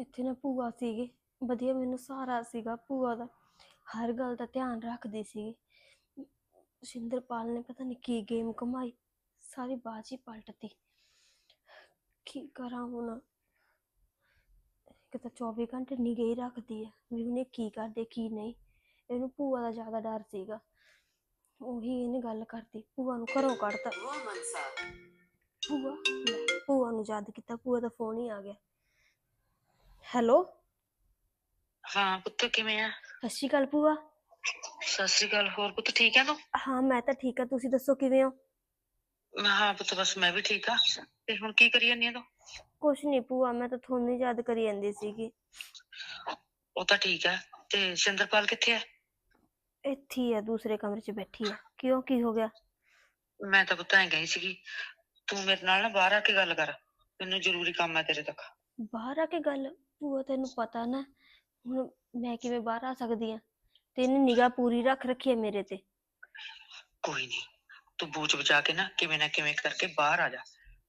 ਇੱਥੇ ਨਾ ਭੂਆ ਸੀਗੇ, ਵਧੀਆ ਮੈਨੂੰ ਸਹਾਰਾ ਸੀਗਾ ਭੂਆ ਦਾ, ਹਰ ਗੱਲ ਦਾ ਧਿਆਨ ਰੱਖਦੀ ਸੀ ਸ਼ਿੰਦਰਪਾਲ ਨੇ ਪਤਾ ਨਹੀਂ ਕੀ ਗੇਮ ਕਮਾਈ ਸਾਰੀ ਬਾਜੀ ਪਲਟਤੀ। ਕੀ ਕਰਾਂ ਹੁਣ? ਇੱਕ ਤਾਂ 24 ਘੰਟੇ ਨਿਗਾਹ ਰੱਖਦੀ ਆ ਵੀ ਉਹਨੇ ਕੀ ਕਰਦੇ, ਕੀ ਨਹੀਂ। ਇਹਨੂੰ ਭੂਆ ਦਾ ਜ਼ਿਆਦਾ ਡਰ ਸੀਗਾ। ਉਹੀ ਇਹਨੇ ਗੱਲ ਕਰਤੀ, ਭੂਆ ਨੂੰ ਘਰੋਂ ਕੱਢਤਾ। ਭੂਆ ਭੂਆ ਨੂੰ ਯਾਦ ਕੀਤਾ, ਭੂਆ ਦਾ ਫੋਨ ਹੀ ਆ ਗਿਆ। ਹੈਲੋ। ਹਾਂ ਪੁੱਤ ਕਿਵੇਂ ਆ? ਸਤਿ ਸ਼੍ਰੀ ਅਕਾਲ ਭੂਆ। ਸਤਿ ਸ੍ਰੀ ਅਕਾਲ ਹੋਰ ਪੁੱਤ ਠੀਕ ਆ ਤੂੰ? ਹਾਂ ਮੈਂ ਤਾਂ ਠੀਕ ਆ ਤੁਸੀਂ ਦੱਸੋ ਕਿਵੇਂ ਹੋ? ਹਾਂ ਪੁੱਤ ਬਸ ਮੈਂ ਵੀ ਠੀਕ ਆ। ਤੇ ਹੁਣ ਕੀ ਕਰੀ ਜਾਂਦੀ ਆ ਤੂੰ? ਕੁਛ ਨਹੀਂ ਭੂਆ ਮੈਂ ਤਾਂ ਤੁਹਾਨੂੰ ਹੀ ਯਾਦ ਕਰੀ ਜਾਂਦੀ ਸੀਗੀ। ਉਹ ਤਾਂ ਠੀਕ ਆ ਤੇ ਸਿੰਦਰਪਾਲ ਕਿੱਥੇ ਆ? ਇੱਥੇ ਹੀ ਆ ਦੂਸਰੇ ਕਮਰੇ 'ਚ ਬੈਠੀ ਆ। ਕਿਉਂ ਕੀ ਹੋ ਗਿਆ? ਮੈਂ ਤਾਂ ਪੁੱਤ ਐਂ ਗਈ ਸੀਗੀ ਤੂੰ ਮੇਰੇ ਨਾਲ ਨਾ ਬਾਹਰ ਆ ਕੇ ਗੱਲ ਕਰ ਮੈਨੂੰ ਜ਼ਰੂਰੀ ਕੰਮ ਹੈ ਤੇਰੇ ਤੱਕ। ਬਾਹਰ ਆ ਕੇ ਗੱਲ? ਭੂਆ ਤੈਨੂੰ ਪਤਾ ਨਾ ਹੁਣ ਮੈਂ ਕਿਵੇਂ ਬਾਹਰ ਆ ਸਕਦੀ ਆ? ਤੈਨੂੰ ਨਿਗਾਹ ਪੂਰੀ ਰੱਖ ਰੱਖੀ ਹੈ ਮੇਰੇ ਤੇ। ਕੋਈ ਨਹੀਂ ਤੂੰ ਬੂਚ ਬਚਾ ਕੇ ਨਾ ਕਿਵੇਂ ਨਾ ਕਿਵੇਂ ਕਰਕੇ ਬਾਹਰ ਆ ਜਾ।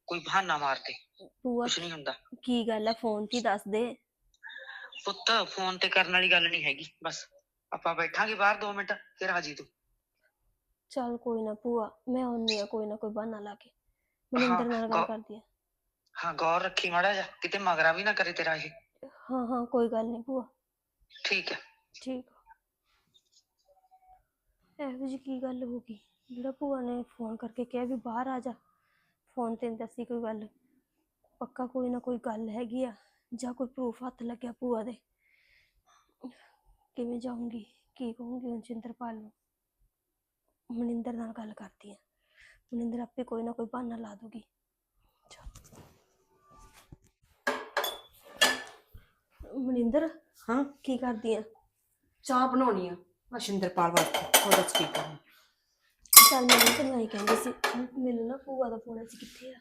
ਕੋਈ ਬਹਾਨਾ ਮਾਰ ਦੇ ਭੂਆ ਕੁਛ ਨਹੀਂ ਹੁੰਦਾ। ਕੀ ਗੱਲ ਆ? ਫੋਨ 'ਤੇ ਹੀ ਦੱਸ ਦੇ। ਪੁੱਤ ਫੋਨ ਤੇ ਕਰਨ ਵਾਲੀ ਗੱਲ ਨਹੀਂ ਹੈਗੀ ਬਸ। ਆਪਾਂ ਬੈਠਾਂਗੇ ਬਾਹਰ 2 ਮਿੰਟ ਫਿਰ ਆ ਜੀ ਤੂੰ। ਚੱਲ ਕੋਈ ਨਾ ਭੂਆ ਮੈਂ ਆਉਂਦੀ ਆ ਕੋਈ ਨਾ ਕੋਈ ਬਹਾਨਾ ਲਾ ਕੇ। ਮਨਿੰਦਰ ਨਾਲ ਗੱਲ ਕਰਦੀ ਆ। ਹਾਂ ਗੌਰ ਰੱਖੀ ਮਾੜਾ ਜਾ ਕਿਤੇ ਮਗਰਾ ਵੀ ਨਾ ਕਰੇ ਤੇਰਾ ਇਹ। ਹਾਂ ਹਾਂ ਕੋਈ ਗੱਲ ਨਹੀਂ ਭੂਆ। ਠੀਕ ਹੈ। ਠੀਕ। ਇਹੋ ਜਿਹੀ ਕੀ ਗੱਲ ਹੋ ਗਈ? ਜਿਹੜਾ ਭੂਆ ਨੇ ਫੋਨ ਕਰਕੇ ਕਿਹਾ ਵੀ ਬਾਹਰ ਆ ਜਾ। ਫੋਨ ਤੇ ਨੀ ਦੱਸੀ ਕੋਈ ਗੱਲ। ਪੱਕਾ ਕੋਈ ਨਾ ਕੋਈ ਗੱਲ ਹੈਗੀ ਆ ਜਾਂ ਕੋਈ ਪ੍ਰੂਫ ਹੱਥ ਲੱਗਿਆ ਭੂਆ ਦੇ। ਕਿਵੇਂ ਜਾਊਂਗੀ? ਕੀ ਕਹੂੰਗੀ ਹੁਣ ਚਿੰਦਰਪਾਲ ਨੂੰ? ਮਨਿੰਦਰ ਨਾਲ ਗੱਲ ਕਰਦੀ ਆ। ਮਨਿੰਦਰ ਆਪੇ ਕੋਈ ਨਾ ਕੋਈ ਬਹਾਨਾ ਲਾ ਦੂਗੀ। ਮਨਿੰਦਰ ਹਾਂ। ਕੀ ਕਰਦੀ ਆ? ਚਾਹ ਬਣਾਉਣੀ ਆ ਅਸ਼ਿੰਦਰਪਾਲ ਵਾਸਤੇ ਹੋਰ ਦੱਸ ਕੀ ਕਰਨਾ। ਚੱਲ ਮੈਂ ਤੈਨੂੰ ਆਈ ਕਹਿੰਦੀ ਸੀ ਮੈਨੂੰ ਨਾ ਭੂਆ ਦਾ ਫੋਨ ਆਇਆ ਸੀ ਕਿੱਥੇ ਆ?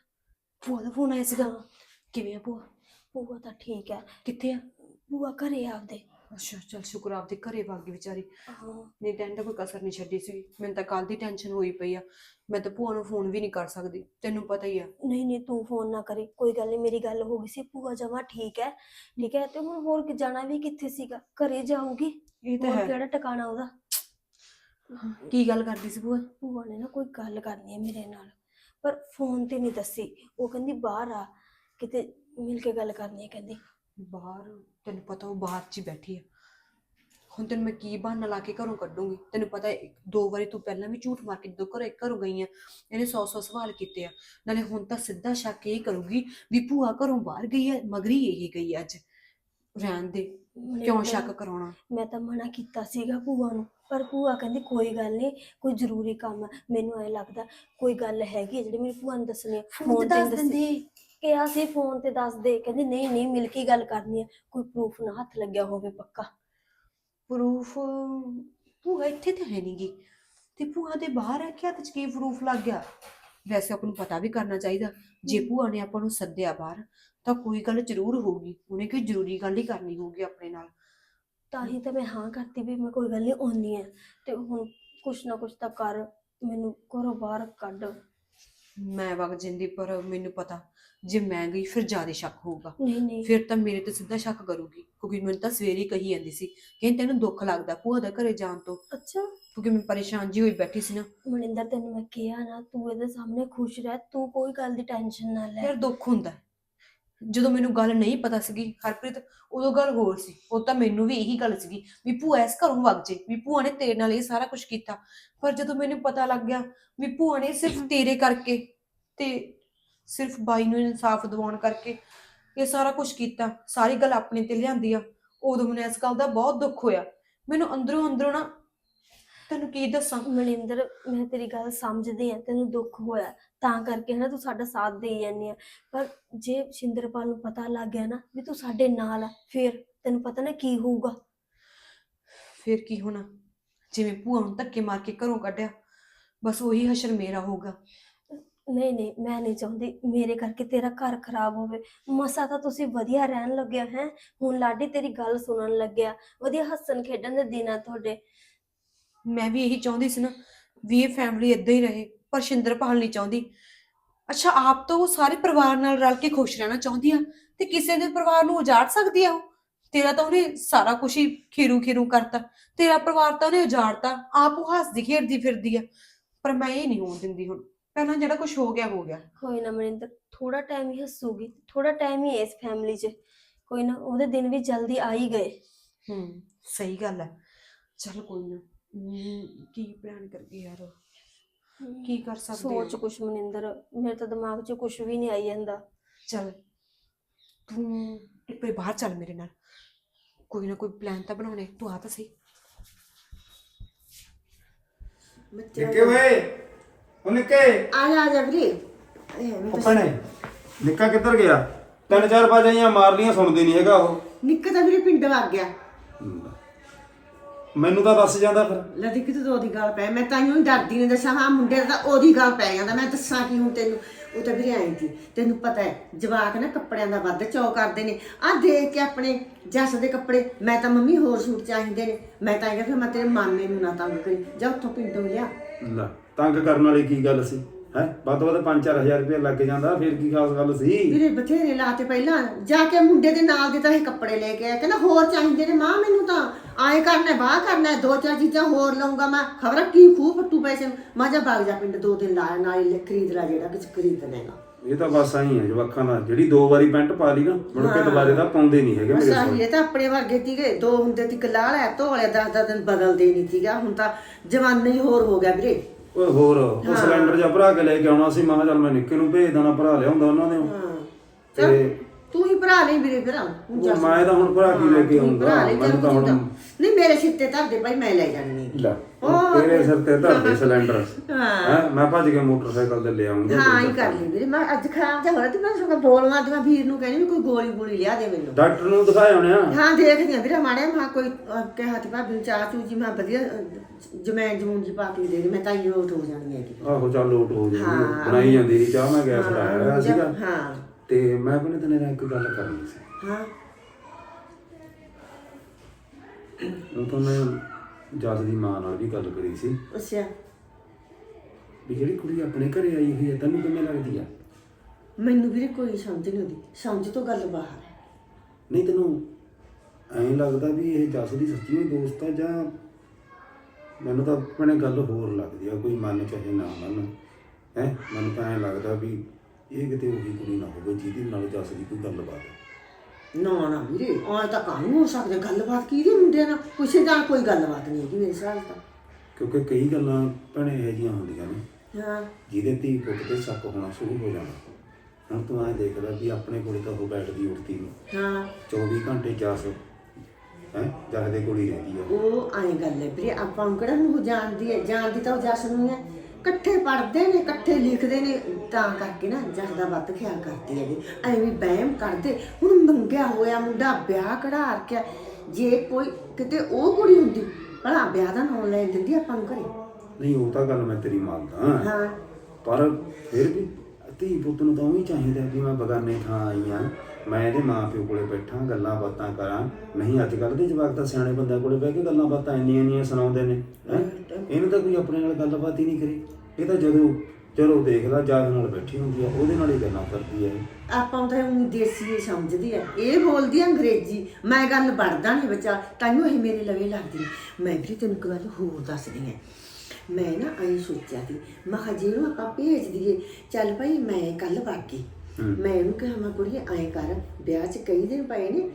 ਭੂਆ ਦਾ ਫੋਨ ਆਇਆ ਸੀਗਾ। ਕਿਵੇਂ ਆ ਭੂਆ? ਭੂਆ ਤਾਂ ਠੀਕ ਹੈ ਕਿੱਥੇ ਆ? ਭੂਆ ਘਰੇ ਆ ਆਪਦੇ। ਅੱਛਾ ਚਲ ਸ਼ੁਕਰ ਆਪਦੇ ਘਰੇ ਵਗ ਗਈ ਵਿਚਾਰੀ। ਹਾਂ ਨਹੀਂ ਤਾਂ ਇਹਨੇ ਕੋਈ ਕਸਰ ਨਹੀਂ ਛੱਡੀ ਸੀ ਮੈਨੂੰ ਤਾਂ ਕੱਲ ਦੀ ਟੈਨਸ਼ਨ ਹੋਈ ਪਈ ਆ। ਮੈਂ ਤਾਂ ਭੂਆ ਨੂੰ ਫੋਨ ਵੀ ਨਹੀਂ ਕਰ ਸਕਦੀ। ਤੈਨੂੰ ਪਤਾ ਹੀ ਆ। ਨਹੀਂ ਨਹੀਂ ਤੂੰ ਫੋਨ ਨਾ ਕਰੀ। ਕੋਈ ਗੱਲ ਨਹੀਂ ਮੇਰੀ ਗੱਲ ਹੋ ਗਈ ਸੀ। ਭੂਆ ਜਮਾ ਠੀਕ ਹੈ ਠੀਕ ਹੈ ਤੇ ਹੁਣ ਹੋਰ ਕਿ ਜਾਣਾ ਵੀ ਕਿੱਥੇ ਸੀਗਾ? ਘਰੇ ਜਾਊਗੀ। ਇਹ ਹੋਰ ਕਿਹੜਾ ਟਿਕਾਣਾ ਉਹਦਾ? ਕੀ ਗੱਲ ਕਰਦੀ ਸੀ ਭੂਆ? ਭੂਆ ਨੇ ਨਾ ਕੋਈ ਗੱਲ ਕਰਨੀ ਹੈ ਮੇਰੇ ਨਾਲ। ਪਰ ਫੋਨ ਤੇ ਨਹੀਂ ਦੱਸੀ। ਉਹ ਕਹਿੰਦੀ ਬਾਹਰ ਆ। ਕਿਤੇ ਮਿਲ ਕੇ ਗੱਲ ਕਰਨੀ ਹੈ ਕਹਿੰਦੀ। ਬਾਹਰ? ਤੈਨੂੰ ਪਤਾ ਉਹ ਬਾਹਰ 'ਚ ਹੀ ਬੈਠੀ ਆ। ਹੁਣ ਤੈਨੂੰ ਮੈਂ ਕੀ ਬਹਾਨਾ ਲਾ ਕੇ ਘਰੋਂ ਕੱਢੂੰਗੀ? ਤੈਨੂੰ ਪਤਾ ਹੈ, ਇੱਕ- ਦੋ ਵਾਰੀ ਤੂੰ ਪਹਿਲਾਂ ਵੀ ਝੂਠ ਮਾਰ ਕੇ ਜਦੋਂ ਘਰੋਂ ਘਰੋਂ ਗਈ ਆ ਇਹਨੇ 100 100 ਸਵਾਲ ਕੀਤੇ ਆ। ਨਾਲੇ ਹੁਣ ਤਾਂ ਸਿੱਧਾ ਸ਼ੱਕ ਇਹ ਕਰੂਗੀ ਵੀ ਭੂਆ ਘਰੋਂ ਬਾਹਰ ਗਈ ਹੈ ਮਗਰੀ ਇਹੀ ਗਈ ਅੱਜ। ਰਹਿਣ ਦੇ ਕਿਉਂ ਸ਼ੱਕ ਕਰਾਉਣਾ? ਮੈਂ ਤਾਂ ਮਨਾ ਕੀਤਾ ਸੀਗਾ ਭੂਆ ਨੂੰ ਪਰ ਭੂਆ ਕਹਿੰਦੀ ਕੋਈ ਗੱਲ ਨਹੀਂ ਕੋਈ ਜ਼ਰੂਰੀ ਕੰਮ ਹੈ ਮੈਨੂੰ ਐ ਲੱਗਦਾ ਕੋਈ ਗੱਲ ਹੈਗੀ ਹੈ ਜਿਹੜੀ ਮੇਰੀ ਭੂਆ ਨੂੰ ਦੱਸਣੀ ਹੈ ਫੋਨ ਤੇ ਦੱਸੀ। ਦਿੰਦੀ। ਕਿਹਾ ਸੀ ਫੋਨ ਤੇ ਦੱਸ ਦੇ ਕਹਿੰਦੀ ਨਹੀਂ ਨਹੀਂ ਮਿਲ ਕੇ ਗੱਲ ਕਰਨੀ ਹੈ। ਕੋਈ ਪ੍ਰੂਫ ਨਾ ਹੱਥ ਲੱਗਿਆ ਹੋਵੇ ਪੱਕਾ। ਪ੍ਰੂਫ ਭੂਆ ਇੱਥੇ ਤੇ ਹੈ ਨਹੀਂਗੀ ਤੇ ਭੂਆ ਦੇ ਬਾਹਰ ਆ ਕਿ ਹੱਥ 'ਚ ਕੀ ਪ੍ਰੂਫ ਲੱਗ ਗਿਆ? ਵੈਸੇ ਆਪਾਂ ਨੂੰ ਪਤਾ ਵੀ ਕਰਨਾ ਚਾਹੀਦਾ। ਜੇ ਭੂਆ ਨੇ ਆਪਾਂ ਨੂੰ ਸੱਦਿਆ ਬਾਹਰ ਤਾਂ ਕੋਈ ਗੱਲ ਜ਼ਰੂਰ ਹੋਊਗੀ। ਉਹਨੇ ਕੋਈ ਜ਼ਰੂਰੀ ਗੱਲ ਹੀ ਕਰਨੀ ਹੋਊਗੀ ਆਪਣੇ ਨਾਲ? ਤਾਂ ਹੀ ਤਾਂ ਮੈਂ ਹਾਂ ਕਰਤੀ ਵੀ ਮੈਂ ਕੋਈ ਗੱਲ ਨਹੀਂ ਆਉਣੀ ਹੈ। ਤੇ ਹੁਣ ਕੁਛ ਨਾ ਕੁਛ ਤਾਂ ਕਰ ਮੈਨੂੰ ਘਰੋਂ ਬਾਹਰ ਕੱਢ। ਮੈਂ ਵਗ ਜਾਂਦੀ ਪਰ ਮੈਨੂੰ ਪਤਾ ਜੇ ਮੈਂ ਗਈ ਫਿਰ ਜ਼ਿਆਦਾ ਸ਼ੱਕ ਹੋਊਗਾ। ਨਹੀਂ ਨਹੀਂ। ਫਿਰ ਤਾਂ ਮੇਰੇ ਤੇ ਸਿੱਧਾ ਸ਼ੱਕ ਕਰੂਗੀ ਕਿਉਂਕਿ ਮੈਨੂੰ ਤਾਂ ਸਵੇਰੇ ਹੀ ਕਹੀ ਜਾਂਦੀ ਸੀ ਕਿ ਤੈਨੂੰ ਦੁੱਖ ਲੱਗਦਾ ਭੂਆ ਦੇ ਘਰੇ ਜਾਣ ਤੋਂ। ਅੱਛਾ। ਕਿਉਂਕਿ ਮੈਂ ਪਰੇਸ਼ਾਨ ਜੀ ਹੋਈ ਬੈਠੀ ਸੀ ਨਾ। ਮਨਿੰਦਰ ਤੈਨੂੰ ਮੈਂ ਕਿਹਾ ਨਾ ਤੂੰ ਇਹਦੇ ਸਾਹਮਣੇ ਖੁਸ਼ ਰਹਿ ਤੂੰ ਕੋਈ ਗੱਲ ਦੀ ਟੈਨਸ਼ਨ ਨਾ ਲੈ। ਯਾਰ ਦੁੱਖ ਹੁੰਦਾ। ਜਦੋਂ ਮੈਨੂੰ ਗੱਲ ਨਹੀਂ ਪਤਾ ਸੀਗੀ ਹਰਪ੍ਰੀਤ ਉਦੋਂ ਗੱਲ ਹੋਰ ਸੀ। ਉਹ ਤਾਂ ਮੈਨੂੰ ਵੀ ਇਹੀ ਗੱਲ ਸੀਗੀ ਵੀ ਭੂਆ ਇਸ ਘਰੋਂ ਵਗ ਜੇ ਵੀ ਭੂਆ ਨੇ ਤੇਰੇ ਨਾਲ ਇਹ ਸਾਰਾ ਕੁਝ ਕੀਤਾ। ਪਰ ਜਦੋਂ ਮੈਨੂੰ ਪਤਾ ਲੱਗ ਗਿਆ ਵੀ ਭੂਆ ਨੇ ਸਿਰਫ ਤੇਰੇ ਕਰਕੇ ਤੇ ਸਿਰਫ ਬਾਈ ਨੂੰ ਇਨਸਾਫ ਦਿਵਾਉਣ ਕਰਕੇ ਇਹ ਸਾਰਾ ਕੁਝ ਕੀਤਾ ਸਾਰੀ ਗੱਲ ਆਪਣੇ ਤੇ ਲਿਆਂਦੀ ਆ। ਉਦੋਂ ਮੈਨੂੰ ਇਸ ਗੱਲ ਦਾ ਬਹੁਤ ਦੁੱਖ ਹੋਇਆ। ਮੈਨੂੰ ਅੰਦਰੋਂ ਅੰਦਰੋਂ ਨਾ ਤੈਨੂੰ ਕੀ ਦੱਸਾਂ? ਮਨਿੰਦਰ ਮੈਂ ਤੇਰੀ ਗੱਲ ਸਮਝਦੀ ਆ ਤੈਨੂੰ ਦੁੱਖ ਹੋਇਆ ਤਾਂ ਕਰਕੇ ਨਾ ਤੂੰ ਸਾਡਾ ਸਾਥ ਦੇਈ ਜਾਂਦੀ ਆ। ਪਰ ਜੇ ਸ਼ਿੰਦਰਪਾਲ ਨੂੰ ਪਤਾ ਲੱਗ ਗਿਆ ਨਾ ਵੀ ਤੂੰ ਸਾਡੇ ਨਾਲ ਆ ਫਿਰ ਤੈਨੂੰ ਪਤਾ ਨਾ ਕੀ ਹੋਊਗਾ। ਫਿਰ ਕੀ ਹੋਣਾ? ਜਿਵੇਂ ਭੂਆ ਨੂੰ ਧੱਕੇ ਮਾਰ ਕੇ ਘਰੋਂ ਕੱਢਿਆ ਬਸ ਉਹੀ ਹਸ਼ਰ ਮੇਰਾ ਹੋਊਗਾ। ਨਹੀਂ ਨਹੀਂ, ਮੈਂ ਨਹੀਂ ਚਾਹੁੰਦੀ ਮੇਰੇ ਕਰਕੇ ਤੇਰਾ ਘਰ ਖਰਾਬ ਹੋਵੇ। ਮਸਾ ਤਾਂ ਤੁਸੀਂ ਵਧੀਆ ਰਹਿਣ ਲੱਗਿਆ ਹੈ। ਹੁਣ ਲਾਡੀ ਤੇਰੀ ਗੱਲ ਸੁਣਨ ਲੱਗਿਆ। ਵਧੀਆ ਹੱਸਣ ਖੇਡਣ ਦੇ ਦਿਨ ਆ ਤੁਹਾਡੇ। ਮੈਂ ਵੀ ਇਹੀ ਚਾਹੁੰਦੀ ਸੀ ਨਾ ਵੀ ਇਹ ਫੈਮਿਲੀ ਇਦਾਂ ਹੀ ਰਹੇ, ਪਰ ਸ਼ਿੰਦਰਪਾਲ ਨਹੀਂ ਚਾਹੁੰਦੀ। ਅੱਛਾ, ਆਪ ਤਾਂ ਉਹ ਸਾਰੇ ਪਰਿਵਾਰ ਨਾਲ ਰਲ ਕੇ ਖੁਸ਼ ਰਹਿਣਾ ਚਾਹੁੰਦੀ ਆ, ਤੇ ਕਿਸੇ ਦੇ ਪਰਿਵਾਰ ਨੂੰ ਉਜਾੜ ਸਕਦੀ ਆ ਉਹ? ਤੇਰਾ ਤਾਂ ਉਹਨੇ ਸਾਰਾ ਕੁਝ ਹੀ ਖੀਰੂ ਖੀਰੂ ਕਰਤਾ। ਤੇਰਾ ਪਰਿਵਾਰ ਤਾਂ ਉਹਨੇ ਉਜਾੜਤਾ, ਆਪ ਉਹ ਹੱਸਦੀ, ਖੇਡਦੀ ਫਿਰਦੀ ਆ। ਪਰ ਮੈਂ ਇਹ ਨਹੀਂ ਹੋਣ ਦਿੰਦੀ ਹੁਣ। ਪਹਿਲਾਂ ਜਿਹੜਾ ਕੁਝ ਹੋ ਗਿਆ ਹੋ ਗਿਆ। ਕੋਈ ਨਾ ਮਨਿੰਦਰ ਥੋੜਾ ਟਾਈਮ ਹੀ ਹੱਸੂਗੀ ਥੋੜਾ ਟਾਈਮ ਹੀ ਹੈ ਇਸ ਫੈਮਿਲੀ 'ਚ। ਕੋਈ ਨਾ ਉਹਦੇ ਦਿਨ ਵੀ ਜਲਦੀ ਆ ਹੀ ਗਏ। ਹੂੰ ਸਹੀ ਗੱਲ ਹੈ। ਚਲ ਕੋਈ ਨਾ ਹਮ, ਕੀ ਪਲਾਨ ਕਰੀਏ ਯਾਰ? ਕੀ ਕਰ ਸਕਦੇ ਸੋਚ ਕੁਛ ਮਨਿੰਦਰ ਮੇਰੇ ਤਾਂ ਦਿਮਾਗ 'ਚ ਕੁਛ ਵੀ ਨਹੀਂ ਆਈ ਜਾਂਦਾ। ਚਲ ਤੂੰ ਇੱਕ ਵਾਰੀ ਬਾਹਰ ਚੱਲ ਮੇਰੇ ਨਾਲ। ਕੋਈ ਨਾ ਕੋਈ ਪਲਾਨ ਤਾਂ ਬਣਾਉਣੇ ਤੂੰ ਆ ਤਾਂ ਸਹੀ। ਨਿੱਕੇ ਓਏ ਉਹ ਨਿੱਕੇ। ਆ ਜਾ ਆ ਜਾ ਵੀਰੇ। ਇਹ ਉਹ ਤਾਂ- ਭੈਣੇ ਨਿੱਕਾ ਕਿੱਧਰ ਗਿਆ? ਤਿੰਨ ਚਾਰ ਬਾਜਾਂ ਮਾਰ ਲੀਆਂ ਸੁਣਦੇ ਨਹੀਂ ਹੈਗਾ ਉਹ। ਨਿੱਕਾ ਤਾਂ ਵੀਰੇ ਪਿੰਡ ਵਗ ਗਿਆ। ਮੈਨੂੰ ਤਾਂ ਦੱਸ ਜਾਂਦਾ ਫਿਰ। ਲੈ ਦੇਖੀ ਤੂੰ ਉਹਦੀ ਗੱਲ ਪੈ। ਮੈਂ ਤਾਂ ਹੀ ਡਰਦੀ ਨੇ ਦੱਸਿਆ ਹਾਂ ਮੁੰਡੇ ਦਾ ਤਾਂ ਉਹਦੀ ਗੱਲ ਪੈ ਜਾਂਦਾ। ਮੈਂ ਦੱਸਾਂ ਕੀ ਹੁਣ ਤੈਨੂੰ। ਉਹ ਤਾਂ ਵੀਰੇ ਆਈ ਸੀ ਤੈਨੂੰ ਪਤਾ ਹੈ ਜਵਾਕ ਨਾ ਕੱਪੜਿਆਂ ਦਾ ਵੱਧ ਚੌ ਕਰਦੇ ਨੇ। ਆ ਦੇਖ ਕੇ ਆਪਣੇ ਜੱਸ ਦੇ ਕੱਪੜੇ ਮੈਂ ਤਾਂ ਮੰਮੀ ਹੋਰ ਸੂਟ ਚਾਹੀਦੇ ਨੇ। ਮੈਂ ਤਾਂ ਇਹ ਫਿਰ ਮੈਂ ਤੇਰੇ ਮਾਮੇ ਨੂੰ ਨਾ ਤੰਗ ਕਰੀ। ਜਾ ਉੱਥੋਂ ਪਿੰਡੋਂ ਲਿਆ। ਲੈ। ਤੰਗ ਕਰਨ ਵਾਲੀ ਕੀ ਗੱਲ ਸੀ? ਹੈ? ਵੱਧ ਤੋਂ ਵੱਧ 5-4000 ਰੁਪਏ ਲੱਗ ਜਾਂਦਾ ਫਿਰ ਕੀ ਖਾਸ ਗੱਲ ਸੀ? ਵੀਰੇ ਬਥੇਰੇ ਲਾਤੇ ਪਹਿਲਾਂ। ਜਾ ਕੇ ਮੁੰਡੇ ਦੇ ਨਾਲ ਦੇ ਤਾਂ ਇਹ ਕੱਪੜੇ ਲੈ ਕੇ ਆਇਆ। ਕਹਿੰਦਾ ਹੋਰ ਚਾਹੀਦੇ ਨੇ? ਮਾਂ ਮੈਨੂੰ ਤਾਂ ਆਏ ਕਰਨਾ ਬਾਹ ਕਰਨਾ ਦੋ ਚਾਰ ਚੀਜ਼ਾਂ ਹੋਰ ਲਊਂਗਾ ਮੈਂ। ਖਬਰ ਕੀ ਖੂਹ ਫੱਟੂ ਪੈਸੇ ਨੂੰ। ਮੈਂ ਜਾ ਬਾਗ ਜਾ ਪਿੰਡ ਦੋ ਦਿਨ ਲਾਇਆ ਨਾਲ ਹੀ ਖਰੀਦ ਲੈ ਜਿਹੜਾ ਕੁਝ ਖਰੀਦਣਾ ਹੈਗਾ ਇਹ ਤਾਂ ਬਸ ਆਈ ਹੈ ਜਵਾਕਾਂ ਦਾ। ਜਿਹੜੀ ਦੋ ਵਾਰੀ ਪੈਂਟ ਪਾ ਲਈ ਨਾ ਮੁੜ ਕੇ ਦੁਬਾਰੇ ਤਾਂ ਪਾਉਂਦੇ ਨਹੀਂ ਹੈਗੇ ਮੇਰੇ ਇਹ ਤਾਂ ਆਪਣੇ ਵਰਗੇ ਤੀਗੇ ਦੋ ਹੁੰਦੇ ਤੀ ਲਾ ਲਿਆ ਧੋ ਲਿਆ ਦਸ ਦਸ ਦਿਨ ਬਦਲਦੇ ਨਹੀਂ ਤੀਗਾ ਹੁਣ ਤਾਂ ਜਵਾਨਾ ਹੀ ਹੋਰ ਹੋ ਗਿਆ ਵੀਰੇ। ਓਏ ਹੋਰ ਉਹ ਸਿਲੰਡਰ ਜਾਂ ਭਰਾ ਕੇ ਲੈ ਕੇ ਆਉਣਾ ਸੀ ਮੈਂ ਕਿਹਾ ਚੱਲ ਮੈਂ ਨਿੱਕੇ ਨੂੰ ਭੇਜ ਦੇਣਾ ਭਰਾ ਲਿਆਉਂਦਾ ਉਹਨਾਂ ਨੇ। ਹਾਂ। ਤੇ ਤੂੰ ਹੀ ਭਰਾ ਲਈ ਵੀਰੇ ਫਿਰ ਹੁਣ ਉਹ ਮੈਂ ਤਾਂ ਹੁਣ ਭਰਾ ਕੀ ਲੈ ਕੇ ਭਰਾ ਆਉਂਦਾ ਲਈ, ਮੈਨੂੰ ਤਾਂ ਹੁਣ ਨਹੀਂ ਮੇਰੇ ਸਿੱਤੇ ਧਰਦੇ ਭਾਈ ਮੈਂ ਲੈ ਜਾਣੀ ਹੈ ਲੈ ਤੇਰੇ ਸਿਰ ਤੇ ਧਰਦੇ ਸਿਲੰਡਰ। ਹਾਂ ਮੈਂ ਭੱਜ ਕੇ ਮੋਟਰਸਾਈਕਲ ਤੇ ਲੈ ਆਉਂਗਾ ਹਾਂ ਹੀ ਕਰ ਲਈ ਵੀਰੇ। ਮੈਂ ਅੱਜ ਖਰਾਬ ਜਿਹਾ ਹੋ ਰਿਹਾ ਤੇ ਮੈਂ ਸਗੋਂ ਬੋਲ ਮਾਰਦੀ ਮੈਂ ਵੀਰ ਨੂੰ ਕਹਿੰਦੀ ਵੀ ਕੋਈ ਗੋਲੀ ਗੋਲੀ ਲਿਆ ਦੇ ਮੈਨੂੰ। ਡਾਕਟਰ ਨੂੰ ਦਿਖਾਇਆ ਹੋਣਿਆ ਹਾਂ ਦੇਖਦੀ ਆ ਵੀਰੇ ਮਾੜੇ ਮਾ ਕੋਈ ਕਿਹਾ ਤੇ ਭਾਬੀ ਨੂੰ ਚਾਹ ਚੂਹ ਜੀ ਮੈਂ ਵਧੀਆ ਜਮੈਨ ਜਮੂਨ ਜੀ ਪਾ ਕੇ ਦੇ ਦੇ ਮੈਂ ਤਾਂ ਹੀ ਰੋਟ ਹੋ ਜਾਣੀ ਹੈ ਆਹੋ ਚੱਲ ਲੋਟ ਹੋ ਹਾਂ। ਬਣਾਈ ਜਾਂਦੀ ਸੀ ਚਾਹ ਮੈਂ ਗੈਸ ਲਾਇਆ ਸੀਗਾ। ਹਾਂ। ਤੇ ਮੈਂ ਆਪਣੇ ਤੇਰੇ ਨਾਲ ਇੱਕ ਗੱਲ ਕਰਨੀ ਸੀ। ਹਾਂ। ਉਹ ਤਾਂ ਮੈਂ ਜੱਜ ਦੀ ਮਾਂ ਨਾਲ ਵੀ ਗੱਲ ਕਰੀ ਸੀ। ਅੱਛਾ। ਵੀ ਜਿਹੜੀ ਕੁੜੀ ਆਪਣੇ ਘਰੇ ਆਈ ਹੋਈ ਹੈ ਤੈਨੂੰ ਕਿਵੇਂ ਲੱਗਦੀ ਆ? ਮੈਨੂੰ ਵੀਰੇ ਕੋਈ ਸਮਝ ਨਹੀਂ ਆਉਂਦੀ। ਸਮਝ ਤੋਂ ਗੱਲ ਬਾਹਰ ਹੈ। ਨਹੀਂ ਤੈਨੂੰ ਐਂ ਲੱਗਦਾ ਵੀ ਇਹ ਜੱਸ ਦੀ ਸੱਚੀ ਹੀ ਦੋਸਤ ਆ ਜਾਂ ਮੈਨੂੰ ਤਾਂ ਆਪਣੇ ਗੱਲ ਹੋਰ ਲੱਗਦੀ ਆ ਕੋਈ ਮੰਨ ਚਾਹੇ ਨਾ ਮੰਨ। ਹੈ? ਮੈਨੂੰ ਤਾਂ ਐਂ ਲੱਗਦਾ ਵੀ ਇਹ ਕਿਤੇ ਉਹੀ ਕੁੜੀ ਨਾ ਹੋਵੇ ਜਿਹਦੇ ਨਾਲ ਜੱਸ ਦੀ ਕੋਈ ਗੱਲਬਾਤ ਹੈ। ਨਾ ਨਾ ਵੀਰੇ ਆਹ ਤਾਂ ਕਾਹਨੂੰ ਹੋ ਸਕਦਾ? ਗੱਲਬਾਤ ਕੀ ਦੀ ਮੁੰਡੇ ਨਾਲ? ਕਿਸੇ ਨਾਲ ਕੋਈ ਗੱਲਬਾਤ ਨਹੀਂ ਹੈਗੀ ਮੇਰੇ ਸਾਲ ਤਾਂ। ਕਿਉਂਕਿ ਕਈ ਗੱਲਾਂ ਭੈਣੇ ਇਹੋ ਜਿਹੀਆਂ ਹੁੰਦੀਆਂ ਨੇ। ਹਾਂ। ਜਿਹਦੇ ਧੀ ਪੁੱਤ ਤੇ ਸ਼ੱਕ ਹੋਣਾ ਸ਼ੁਰੂ ਹੋ ਜਾਣਾ। ਹੁਣ ਤੂੰ ਐਂ ਦੇਖ ਲੈ ਵੀ ਆਪਣੇ ਕੋਲੇ ਤਾਂ ਉਹ ਬੈਠਦੀ ਉੱਠਦੀ ਨਹੀਂ ਹਾਂ। 24 ਘੰਟੇ ਜੱਸ ਹੈ ਜੱਸ ਦੇ ਕੋਲ ਹੀ ਰਹਿੰਦੀ ਆ। ਉਹ ਐਂ ਗੱਲ ਹੈ ਵੀਰੇ ਆਪਾਂ ਨੂੰ ਕਿਹੜਾ ਨੂੰ ਜਾਣਦੀ ਹੈ? ਜਾਣਦੀ ਤਾਂ ਉਹ ਜਸ ਨੂੰ ਹੈ। ਇਕੱਠੇ ਪੜ੍ਹਦੇ ਨੇ ਇਕੱਠੇ ਲਿਖਦੇ ਨੇ ਤਾਂ ਕਰਕੇ ਨਾ ਜਸ ਦਾ ਵੱਧ ਖਿਆਲ ਕਰਦੀ ਹੈ ਜੀ ਐਵੇਂ ਵਹਿਮ ਕਰਦੇ। ਹੁਣ ਮੰਗਿਆ ਹੋਇਆ ਮੁੰਡਾ ਵਿਆਹ ਕਢਾ ਰੱਖਿਆ। ਜੇ ਕੋਈ ਕਿਤੇ ਉਹ ਕੁੜੀ ਹੁੰਦੀ ਭਲਾ ਵਿਆਹ ਦਾ ਨਾਂ ਲੈ ਦਿੰਦੀ ਆਪਾਂ ਨੂੰ ਘਰੇ? ਨਹੀਂ ਉਹ ਤਾਂ ਗੱਲ ਮੈਂ ਤੇਰੀ ਮੰਨਦਾ। ਹਾਂ। ਪਰ ਫਿਰ ਵੀ ਧੀ ਪੁੱਤ ਨੂੰ ਤਾਂ ਉਹ ਹੀ ਚਾਹੀਦਾ ਵੀ ਮੈਂ ਬਗਾਨੇ ਥਾਂ ਆਈ ਆ। ਮੈਂ ਇਹਦੇ ਮਾਂ ਪਿਓ ਕੋਲੇ ਬੈਠਾ, ਗੱਲਾਂ ਬਾਤਾਂ ਕਰਾਂ। ਨਹੀਂ, ਅੱਜ ਕੱਲ੍ਹ ਦੇ ਜਵਾਕ ਤਾਂ ਸਿਆਣੇ ਬੰਦਿਆਂ ਕੋਲੇ ਬਹਿ ਕੇ ਗੱਲਾਂ ਬਾਤਾਂ ਇੰਨੀਆਂ ਇੰਨੀਆਂ ਸੁਣਾਉਂਦੇ ਨੇ, ਹੈ? ਇਹਨੂੰ ਤਾਂ ਕੋਈ ਆਪਣੇ ਨਾਲ ਗੱਲਬਾਤ ਹੀ ਨਹੀਂ ਕਰੀ। ਇਹ ਤਾਂ ਜਦੋਂ, ਚਲੋ ਦੇਖ ਲੈ, ਜਾਗ ਨਾਲ ਬੈਠੀ ਹੁੰਦੀ ਆ, ਉਹਦੇ ਨਾਲ ਹੀ ਗੱਲਾਂ ਕਰਦੀ ਆ ਇਹ। ਆਪਾਂ ਤਾਂ ਉਹ ਦੇਸੀ ਹੀ ਸਮਝਦੀ ਹੈ ਇਹ ਬੋਲਦੀ ਹੈ ਅੰਗਰੇਜ਼ੀ। ਮੈਂ ਗੱਲ ਵੜਦਾ ਨਹੀਂ ਬੱਚਾ ਤਾਈਓ ਇਹ ਮੇਰੇ ਲਵੇ ਲੱਗਦੀ ਹੈ। ਮੈਂ ਵੀ ਤੈਨੂੰ ਇੱਕ ਗੱਲ ਹੋਰ ਦੱਸਦੀ ਹਾਂ ਮੈਂ ਨਾ ਐਂ ਸੋਚਿਆ ਸੀ, ਮੈਂ ਕਿਹਾ ਜੇ ਆਪਾਂ ਭੇਜ ਦਈਏ, ਚੱਲ ਭਾਈ ਮੈਂ ਕੱਲ ਬਾਕੀ ਮੈਂ ਇਹਨੂੰ ਕਿਹਾ ਮੈਂ ਕੁੜੀਏ ਐਂ ਕਰ ਵਿਆਹ 'ਚ ਕਈ ਦਿਨ ਪਏ ਨੇ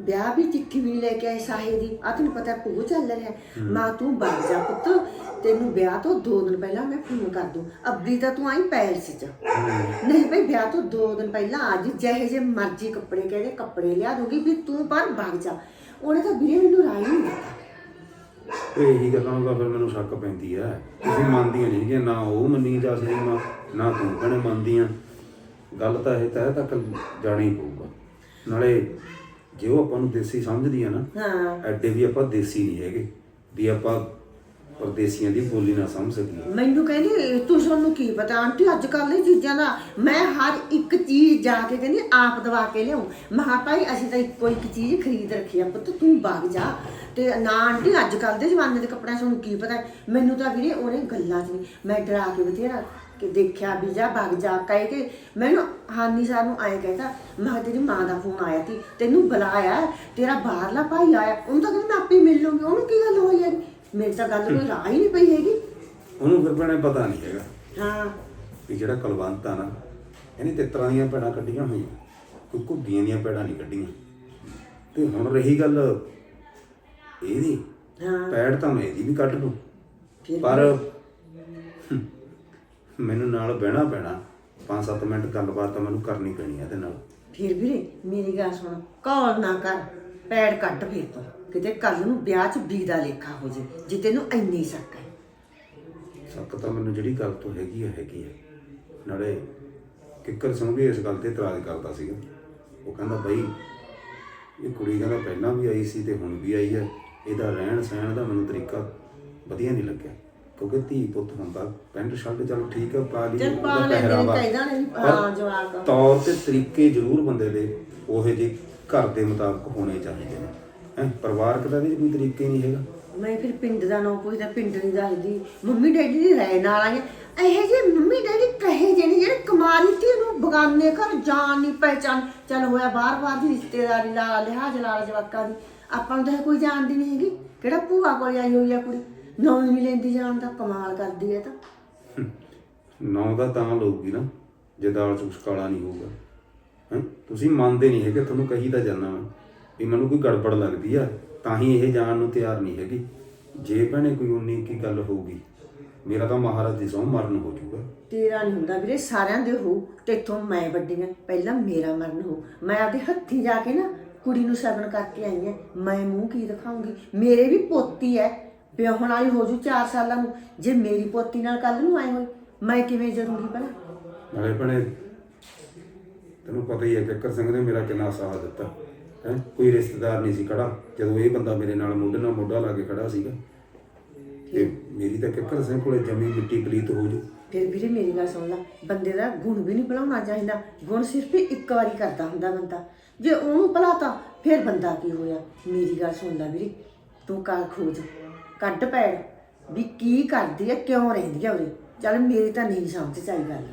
ਵਿਆਹ ਵੀ ਚਿੱਠੀ ਵੀ ਨੀ ਲੈ ਕੇ ਆਏ ਸਾਹੇ ਦੀ। ਆ ਤੈਨੂੰ ਪਤਾ ਪੂ ਚੱਲ ਰਿਹਾ ਮਾਂ ਤੂੰ ਬਾਹਰ ਜਾ ਪੁੱਤ ਤੈਨੂੰ ਵਿਆਹ ਤੋਂ ਦੋ ਦਿਨ ਪਹਿਲਾਂ ਮੈਂ ਫੋਨ ਕਰ ਦੂੰ। ਅੱਬੀ ਤਾਂ ਤੂੰ ਆਈ ਪੈਲਸ 'ਚ। ਨਹੀਂ ਭਈ ਵਿਆਹ ਤੋਂ ਦੋ ਦਿਨ ਪਹਿਲਾਂ ਅੱਜ ਜਿਹੇ ਜੇ ਮਰਜ਼ੀ ਕੱਪੜੇ ਕਹਿੰਦੇ ਕੱਪੜੇ ਲਿਆ ਦੂੰਗੀ ਵੀ ਤੂੰ ਪਰ ਭੱਗ ਜਾ। ਉਹਨੇ ਤਾਂ ਵੀਰੇ ਮੈਨੂੰ ਰਾਈ ਨਹੀਂ ਦਿੱਤਾ। ਇਹੀ ਗੱਲਾਂ ਦਾ ਫਿਰ ਮੈਨੂੰ ਸ਼ੱਕ ਪੈਂਦੀ ਆ। ਤੁਸੀਂ ਮੰਨਦੀਆਂ ਨਹੀਂ ਕਿ ਨਾ ਉਹ ਮੰਨੀ ਜਾ ਸਕਦੀ ਮਾਂ ਨਾ ਤੂੰ ਕਹਣੇ ਮੰਨਦੀਆਂ। ਗੱਲ ਤਾਂ ਇਹ ਤਹਿ ਤੱਕ ਜਾਣਾ ਪਊਗਾ। ਨਾਲੇ ਜੇ ਉਹ ਆਪਾਂ ਨੂੰ ਦੇਸੀ ਸਮਝਦੀ ਆ ਨਾ ਹਾਂ। ਐਡੇ ਵੀ ਆਪਾਂ ਦੇਸੀ ਨਹੀਂ ਹੈਗੇ ਵੀ ਆਪਾਂ ਪਰਦੇਸੀਆਂ ਦੀ ਬੋਲੀ ਨਾ ਸਮਝ ਸਕੀਏ। ਮੈਨੂੰ ਕਹਿੰਦੀ ਤੂੰ ਸਾਨੂੰ ਕੀ ਪਤਾ? ਆਂਟੀ ਅੱਜ ਕੱਲ੍ਹ ਇਹ ਚੀਜ਼ਾਂ ਦਾ ਮੈਂ ਹਰ ਇੱਕ ਚੀਜ਼ ਜਾ ਕੇ ਕਹਿੰਦੀ ਆਪ ਦਵਾ ਕੇ ਲਿਆਉਂ। ਮਹਾ ਭਾਈ ਅਸੀਂ ਤਾਂ ਇੱਕੋ ਇੱਕ ਚੀਜ਼ ਖਰੀਦ ਰੱਖੀ ਆ ਪੁੱਤ ਤੂੰ ਬਾਗ ਜਾ। ਤੇ ਨਾ ਆਂਟੀ ਅੱਜ ਕੱਲ੍ਹ ਦੇ ਜ਼ਮਾਨੇ ਦੇ ਕੱਪੜਿਆਂ ਸਾਨੂੰ ਕੀ ਪਤਾ? ਮੈਨੂੰ ਤਾਂ ਵੀਰੇ ਉਹਨੇ ਗੱਲਾਂ 'ਚ ਨਹੀਂ ਮੈਂ ਡਰਾ ਕੇ ਬਥੇਰਾ ਕਿ ਦੇਖਿਆ ਵੀ ਜਾ ਵਗ ਜਾ ਕਹਿ ਕੇ ਮੈਨੂੰ ਹਾਨੀ ਸਾਹਿਬ ਨੂੰ ਆਏ ਕਹਿੰਦਾ ਮੈਂ ਕਿਹਾ ਤੇਰੀ ਮਾਂ ਦਾ ਫੋਨ ਆਇਆ ਸੀ ਤੈਨੂੰ ਬੁਲਾਇਆ ਤੇਰਾ ਬਾਹਰਲਾ ਭਾਈ ਆਇਆ ਉਹਨੂੰ ਤਾਂ ਕਹਿੰਦਾ ਮੈਂ ਆਪੇ ਮਿਲ ਲੂੰਗੀ ਉਹਨੂੰ ਕੀ ਗੱਲ ਹੋਈ ਹੈ ਮੇਰੀ ਤਾਂ ਗੱਲ ਕੋਈ ਰਾਹ ਹੀ ਨਹੀਂ ਪਈ ਹੈਗੀ। ਉਹਨੂੰ ਫਿਰ ਭੈਣੇ ਪਤਾ ਨਹੀਂ ਹੈਗਾ ਹਾਂ। ਵੀ ਜਿਹੜਾ ਕਲਵੰਤ ਆ ਨਾ ਇਹਨੇ ਤੇ ਤਰ੍ਹਾਂ ਦੀਆਂ ਪੈੜਾਂ ਕੱਢੀਆਂ ਹੋਈਆਂ ਕੋਈ ਘੁੱਗੀਆਂ ਦੀਆਂ ਪੈੜਾਂ ਨਹੀਂ ਕੱਢੀਆਂ। ਤੇ ਹੁਣ ਰਹੀ ਗੱਲ ਇਹਦੀ ਹਾਂ। ਪੈੜ ਤਾਂ ਮੈਂ ਇਹਦੀ ਵੀ ਕੱਢ ਲੂੰ ਫਿਰ ਪਰ ਹਮ, ਮੈਨੂੰ ਨਾਲ ਬਹਿਣਾ ਪੈਣਾ। 5-7 ਮਿੰਟ ਗੱਲਬਾਤ ਤਾਂ ਮੈਨੂੰ ਕਰਨੀ ਪੈਣੀ ਹੈ ਇਹਦੇ ਨਾਲ। ਫਿਰ ਵੀਰੇ ਮੇਰੀ ਗੱਲ ਸੁਣ ਕੌਲ ਨਾ ਕਰ ਪੈੜ ਕੱਟ ਫਿਰ ਤੂੰ। ਕਿਤੇ ਕੱਲ ਨੂੰ ਵਿਆਹ 'ਚ ਬੀ ਦਾ ਲੇਖਾ ਹੋ ਜੇ ਜੇ ਤੈਨੂੰ ਇੰਨੀ ਸ਼ੱਕ ਹੈ। ਸ਼ੱਕ ਤਾਂ ਮੈਨੂੰ ਜਿਹੜੀ ਗੱਲ ਤੋਂ ਹੈਗੀ ਹੈ ਹੈਗੀ ਹੈ ਨਾਲੇ ਕਿੱਕਰ ਸਿੰਘ ਵੀ ਇਸ ਗੱਲ ਤੇ ਇਤਰਾਜ਼ ਕਰਦਾ ਸੀਗਾ। ਉਹ ਕਹਿੰਦਾ ਬਈ ਇਹ ਕੁੜੀ ਕਹਿੰਦਾ ਪਹਿਲਾਂ ਵੀ ਆਈ ਸੀ ਤੇ ਹੁਣ ਵੀ ਆਈ ਹੈ। ਇਹਦਾ ਰਹਿਣ ਸਹਿਣ ਦਾ ਮੈਨੂੰ ਤਰੀਕਾ ਵਧੀਆ ਨਹੀਂ ਲੱਗਿਆ। ਕਿਉਂਕਿ ਧੀ ਪੁੱਤ ਹੁੰਦਾ ਪੈਂਟ ਸ਼ਰਟ ਚਲੋ ਠੀਕ ਹੈ ਪਾ ਲਈ ਚੱਲ ਪਾ ਉਹਦਾ ਲੈਂਦੇ ਨੇ, ਪਹਿਰਾਵਾ। ਪਰ ਹਾਂ, ਜਵਾਕ। ਤੌਰ ਤੇ ਤਰੀਕੇ ਜ਼ਰੂਰ ਬੰਦੇ ਦੇ ਉਹੇ ਜਿਹੇ ਘਰ ਦੇ ਮੁਤਾਬਕ ਹੋਣੇ ਚਾਹੀਦੇ ਨੇ। ਹੈ ਪਰਿਵਾਰਕ ਦਾ ਵੀ ਕੋਈ ਤਰੀਕੇ ਨਹੀਂ ਹੈਗਾ। ਮੈਂ ਫਿਰ ਪਿੰਡ ਦਾ ਨਾਂ ਪੁੱਛਦਾ ਪਿੰਡ ਨਹੀਂ ਦੱਸਦੀ। ਮੰਮੀ ਡੈਡੀ ਦੀ ਰਾਏ ਨਾਲ ਆਈਆਂ ਇਹ ਜੇ ਮੰਮੀ ਡੈਡੀ ਕਹੇ ਜਿਹੜੇ ਜਿਹੜੇ ਕੁਮਾਰੀ ਧੀ ਨੂੰ ਬਗਾਨੇ ਘਰ ਜਾਣ ਨਹੀਂ ਪਹਿਚਾਨ ਚੱਲ ਹੋਇਆ ਬਾਰ-ਬਾਰ ਦੀ ਰਿਸ਼ਤੇਦਾਰੀ ਲਾ ਲਿਹਾਜ਼ ਲਾ ਲਾ ਜਵਾਕਾਂ ਦੀ। ਆਪਾਂ ਨੂੰ ਤਾਂ ਇਹ ਕੋਈ ਜਾਣਦੀ ਨਹੀਂ ਹੈਗੀ। ਕਿਹੜਾ ਭੂਆ ਕੋਲ ਆਈ ਹੋਈ ਆ ਕੁੜੀ? ਨਾਂ ਨਹੀਂ ਲੈਂਦੀ ਜਾਣ ਦਾ ਕਮਾਲ ਕਰਦੀ ਹੈ ਤਾਂ। ਨੌ ਦਾ ਤਾਂ ਲਊਗੀ ਨਾ ਜੇ ਦਾਲ ਚ ਕੁਛ ਕਾਲਾ ਨਹੀਂ ਹੋਊਗਾ। ਹੈ? ਤੁਸੀਂ ਮੰਨਦੇ ਨਹੀਂ ਹੈਗੇ ਤੁਹਾਨੂੰ ਕਹੀ ਤਾਂ ਜਾਂਦਾ ਮੈਂ ਵੀ ਮੈਨੂੰ ਕੋਈ ਗੜਬੜ ਲੱਗਦੀ ਆ ਤਾਂ ਹੀ ਇਹ ਜਾਣ ਨੂੰ ਤਿਆਰ ਨਹੀਂ ਹੈਗੀ। ਜੇ ਭੈਣੇ ਕੋਈ ਉਨੀ ਕੀ ਗੱਲ ਹੋਊਗੀ ਮੇਰਾ ਤਾਂ ਮਹਾਰਾਜ ਦੀ ਸਹੁੰ ਮਰਨ ਹੋ ਜਾਊਗਾ। ਤੇਰਾ ਨਹੀਂ ਹੁੰਦਾ ਵੀਰੇ ਸਾਰਿਆਂ ਦੇ ਹੋ ਤੇਥੋਂ ਮੈਂ ਵੱਡੀ ਹਾਂ ਪਹਿਲਾਂ ਮੇਰਾ ਮਰਨ ਹੋ ਮੈਂ ਆਪਦੇ ਹੱਥੀ ਜਾ ਕੇ ਨਾ ਕੁੜੀ ਨੂੰ ਸ਼ਗਨ ਕਰਕੇ ਆਈ ਹਾਂ ਮੈਂ ਮੂੰਹ ਕੀ ਦਿਖਾਉਂਗੀ? ਮੇਰੇ ਵੀ ਪੋਤੀ ਹੈ ਵਿਆਹਣ ਵਾਲੀ ਹੋ ਜੂ 4 ਸਾਲਾਂ ਨੂੰ ਜੇ ਮੇਰੀ ਪੋਤੀ ਨਾਲ ਕੱਲ ਨੂੰ ਆਏ ਹੋਏ ਮੈਂ ਕਿਵੇਂ ਜਰੂੰਗੀ ਭਲਾ ਨਾਲੇ ਭੈਣੇ ਤੈਨੂੰ ਪਤਾ ਹੀ ਹੈ ਕਿੱਕਰ ਸਿੰਘ ਨੇ ਮੇਰਾ ਕਿੰਨਾ ਸਾਥ ਦਿੱਤਾ ਹੈ? ਕੋਈ ਰਿਸ਼ਤੇਦਾਰ ਨਹੀਂ ਸੀ ਖੜਾ ਜਦੋਂ ਇਹ ਬੰਦਾ ਮੇਰੇ ਨਾਲ ਮੋਢੇ ਨਾਲ ਮੋਢਾ ਲਾ ਕੇ ਖੜਾ ਸੀਗਾ। ਤੇ ਮੇਰੀ ਤਾਂ ਕਿੱਕਰ ਸਿੰਘ ਕੋਲੇ ਜਮੀ ਮਿੱਟੀ ਪਲੀਤ ਹੋ ਜੂ। ਫਿਰ ਵੀਰੇ ਮੇਰੀ ਗੱਲ ਸੁਣ ਲੈ ਬੰਦੇ ਦਾ ਗੁਣ ਵੀ ਨਹੀਂ ਭੁਲਾਉਣਾ ਚਾਹੀਦਾ ਗੁਣ ਸਿਰਫ ਇੱਕ ਵਾਰੀ ਕਰਦਾ ਹੁੰਦਾ ਬੰਦਾ। ਜੇ ਉਹਨੂੰ ਭੁਲਾਤਾ ਫਿਰ ਬੰਦਾ ਕੀ ਹੋਇਆ? ਮੇਰੀ ਗੱਲ ਸੁਣ ਲੈ ਵੀਰੇ ਤੂੰ ਕਰ ਖੋਜ ਕੱਢ ਪੈੜ ਵੀ ਕੀ ਕਰਦੀ ਹੈ ਕਿਉਂ ਰਹਿੰਦੀ ਹੈ ਉਰੇ? ਚੱਲ ਮੇਰੀ ਤਾਂ ਨਹੀਂ ਸਮਝ ਚ ਆਈ ਗੱਲ।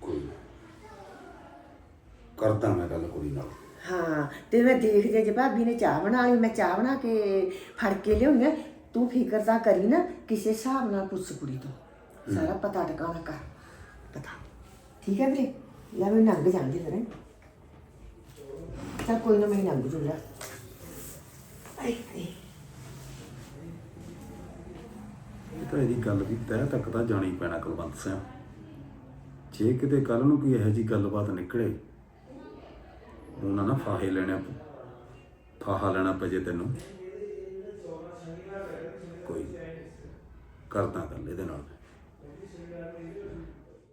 ਕੋਈ ਨਾ। ਕਰਦਾ ਮੈਂ ਗੱਲ ਕੁੜੀ ਨਾਲ। ਹਾਂ ਤੇ ਮੈਂ ਦੇਖਦੀ ਜੇ ਭਾਬੀ ਨੇ ਚਾਹ ਬਣਾ ਲਈ ਮੈਂ ਚਾਹ ਬਣਾ ਕੇ ਫੜ ਕੇ ਲਿਆਉਣੀ ਆ। ਤੂੰ ਫਿਕਰ ਤਾਂ ਕਰੀ ਨਾ ਕਿਸੇ ਹਿਸਾਬ ਨਾਲ ਪੁੱਛ ਕੁੜੀ ਤੋਂ। ਸਾਰਾ ਪਤਾ ਟਿਕਾਣਾ ਕਰ ਪਤਾ। ਠੀਕ ਹੈ ਵੀਰੇ? ਲੈ ਮੈਂ ਨੰਗ ਜਾਂਦੀ ਫਿਰ ਚੱਲ ਕੋਈ ਨਾ ਮੈਂ ਨੰਗ ਜੂਗਾ। ਆਈ ਆਈ ਇਹ ਤਾਂ ਇਹਦੀ ਗੱਲ ਵੀ ਤਹਿ ਤੱਕ ਤਾਂ ਜਾਣੀ ਪੈਣਾ ਕੁਲਵੰਤ ਸਿੰਘ। ਜੇ ਕਿਤੇ ਕੱਲ ਨੂੰ ਕੋਈ ਇਹੋ ਜੀ ਗੱਲਬਾਤ ਨਿਕਲੇ, ਉਹਨਾਂ ਨਾ ਫਾਹੇ ਲੈਣਾ ਫਾਹਾ ਲੈਣਾ ਪਜੇ ਤੈਨੂੰ। ਕੋਈ ਕਰਦਾ ਗੱਲ ਇਹਦੇ ਨਾਲ।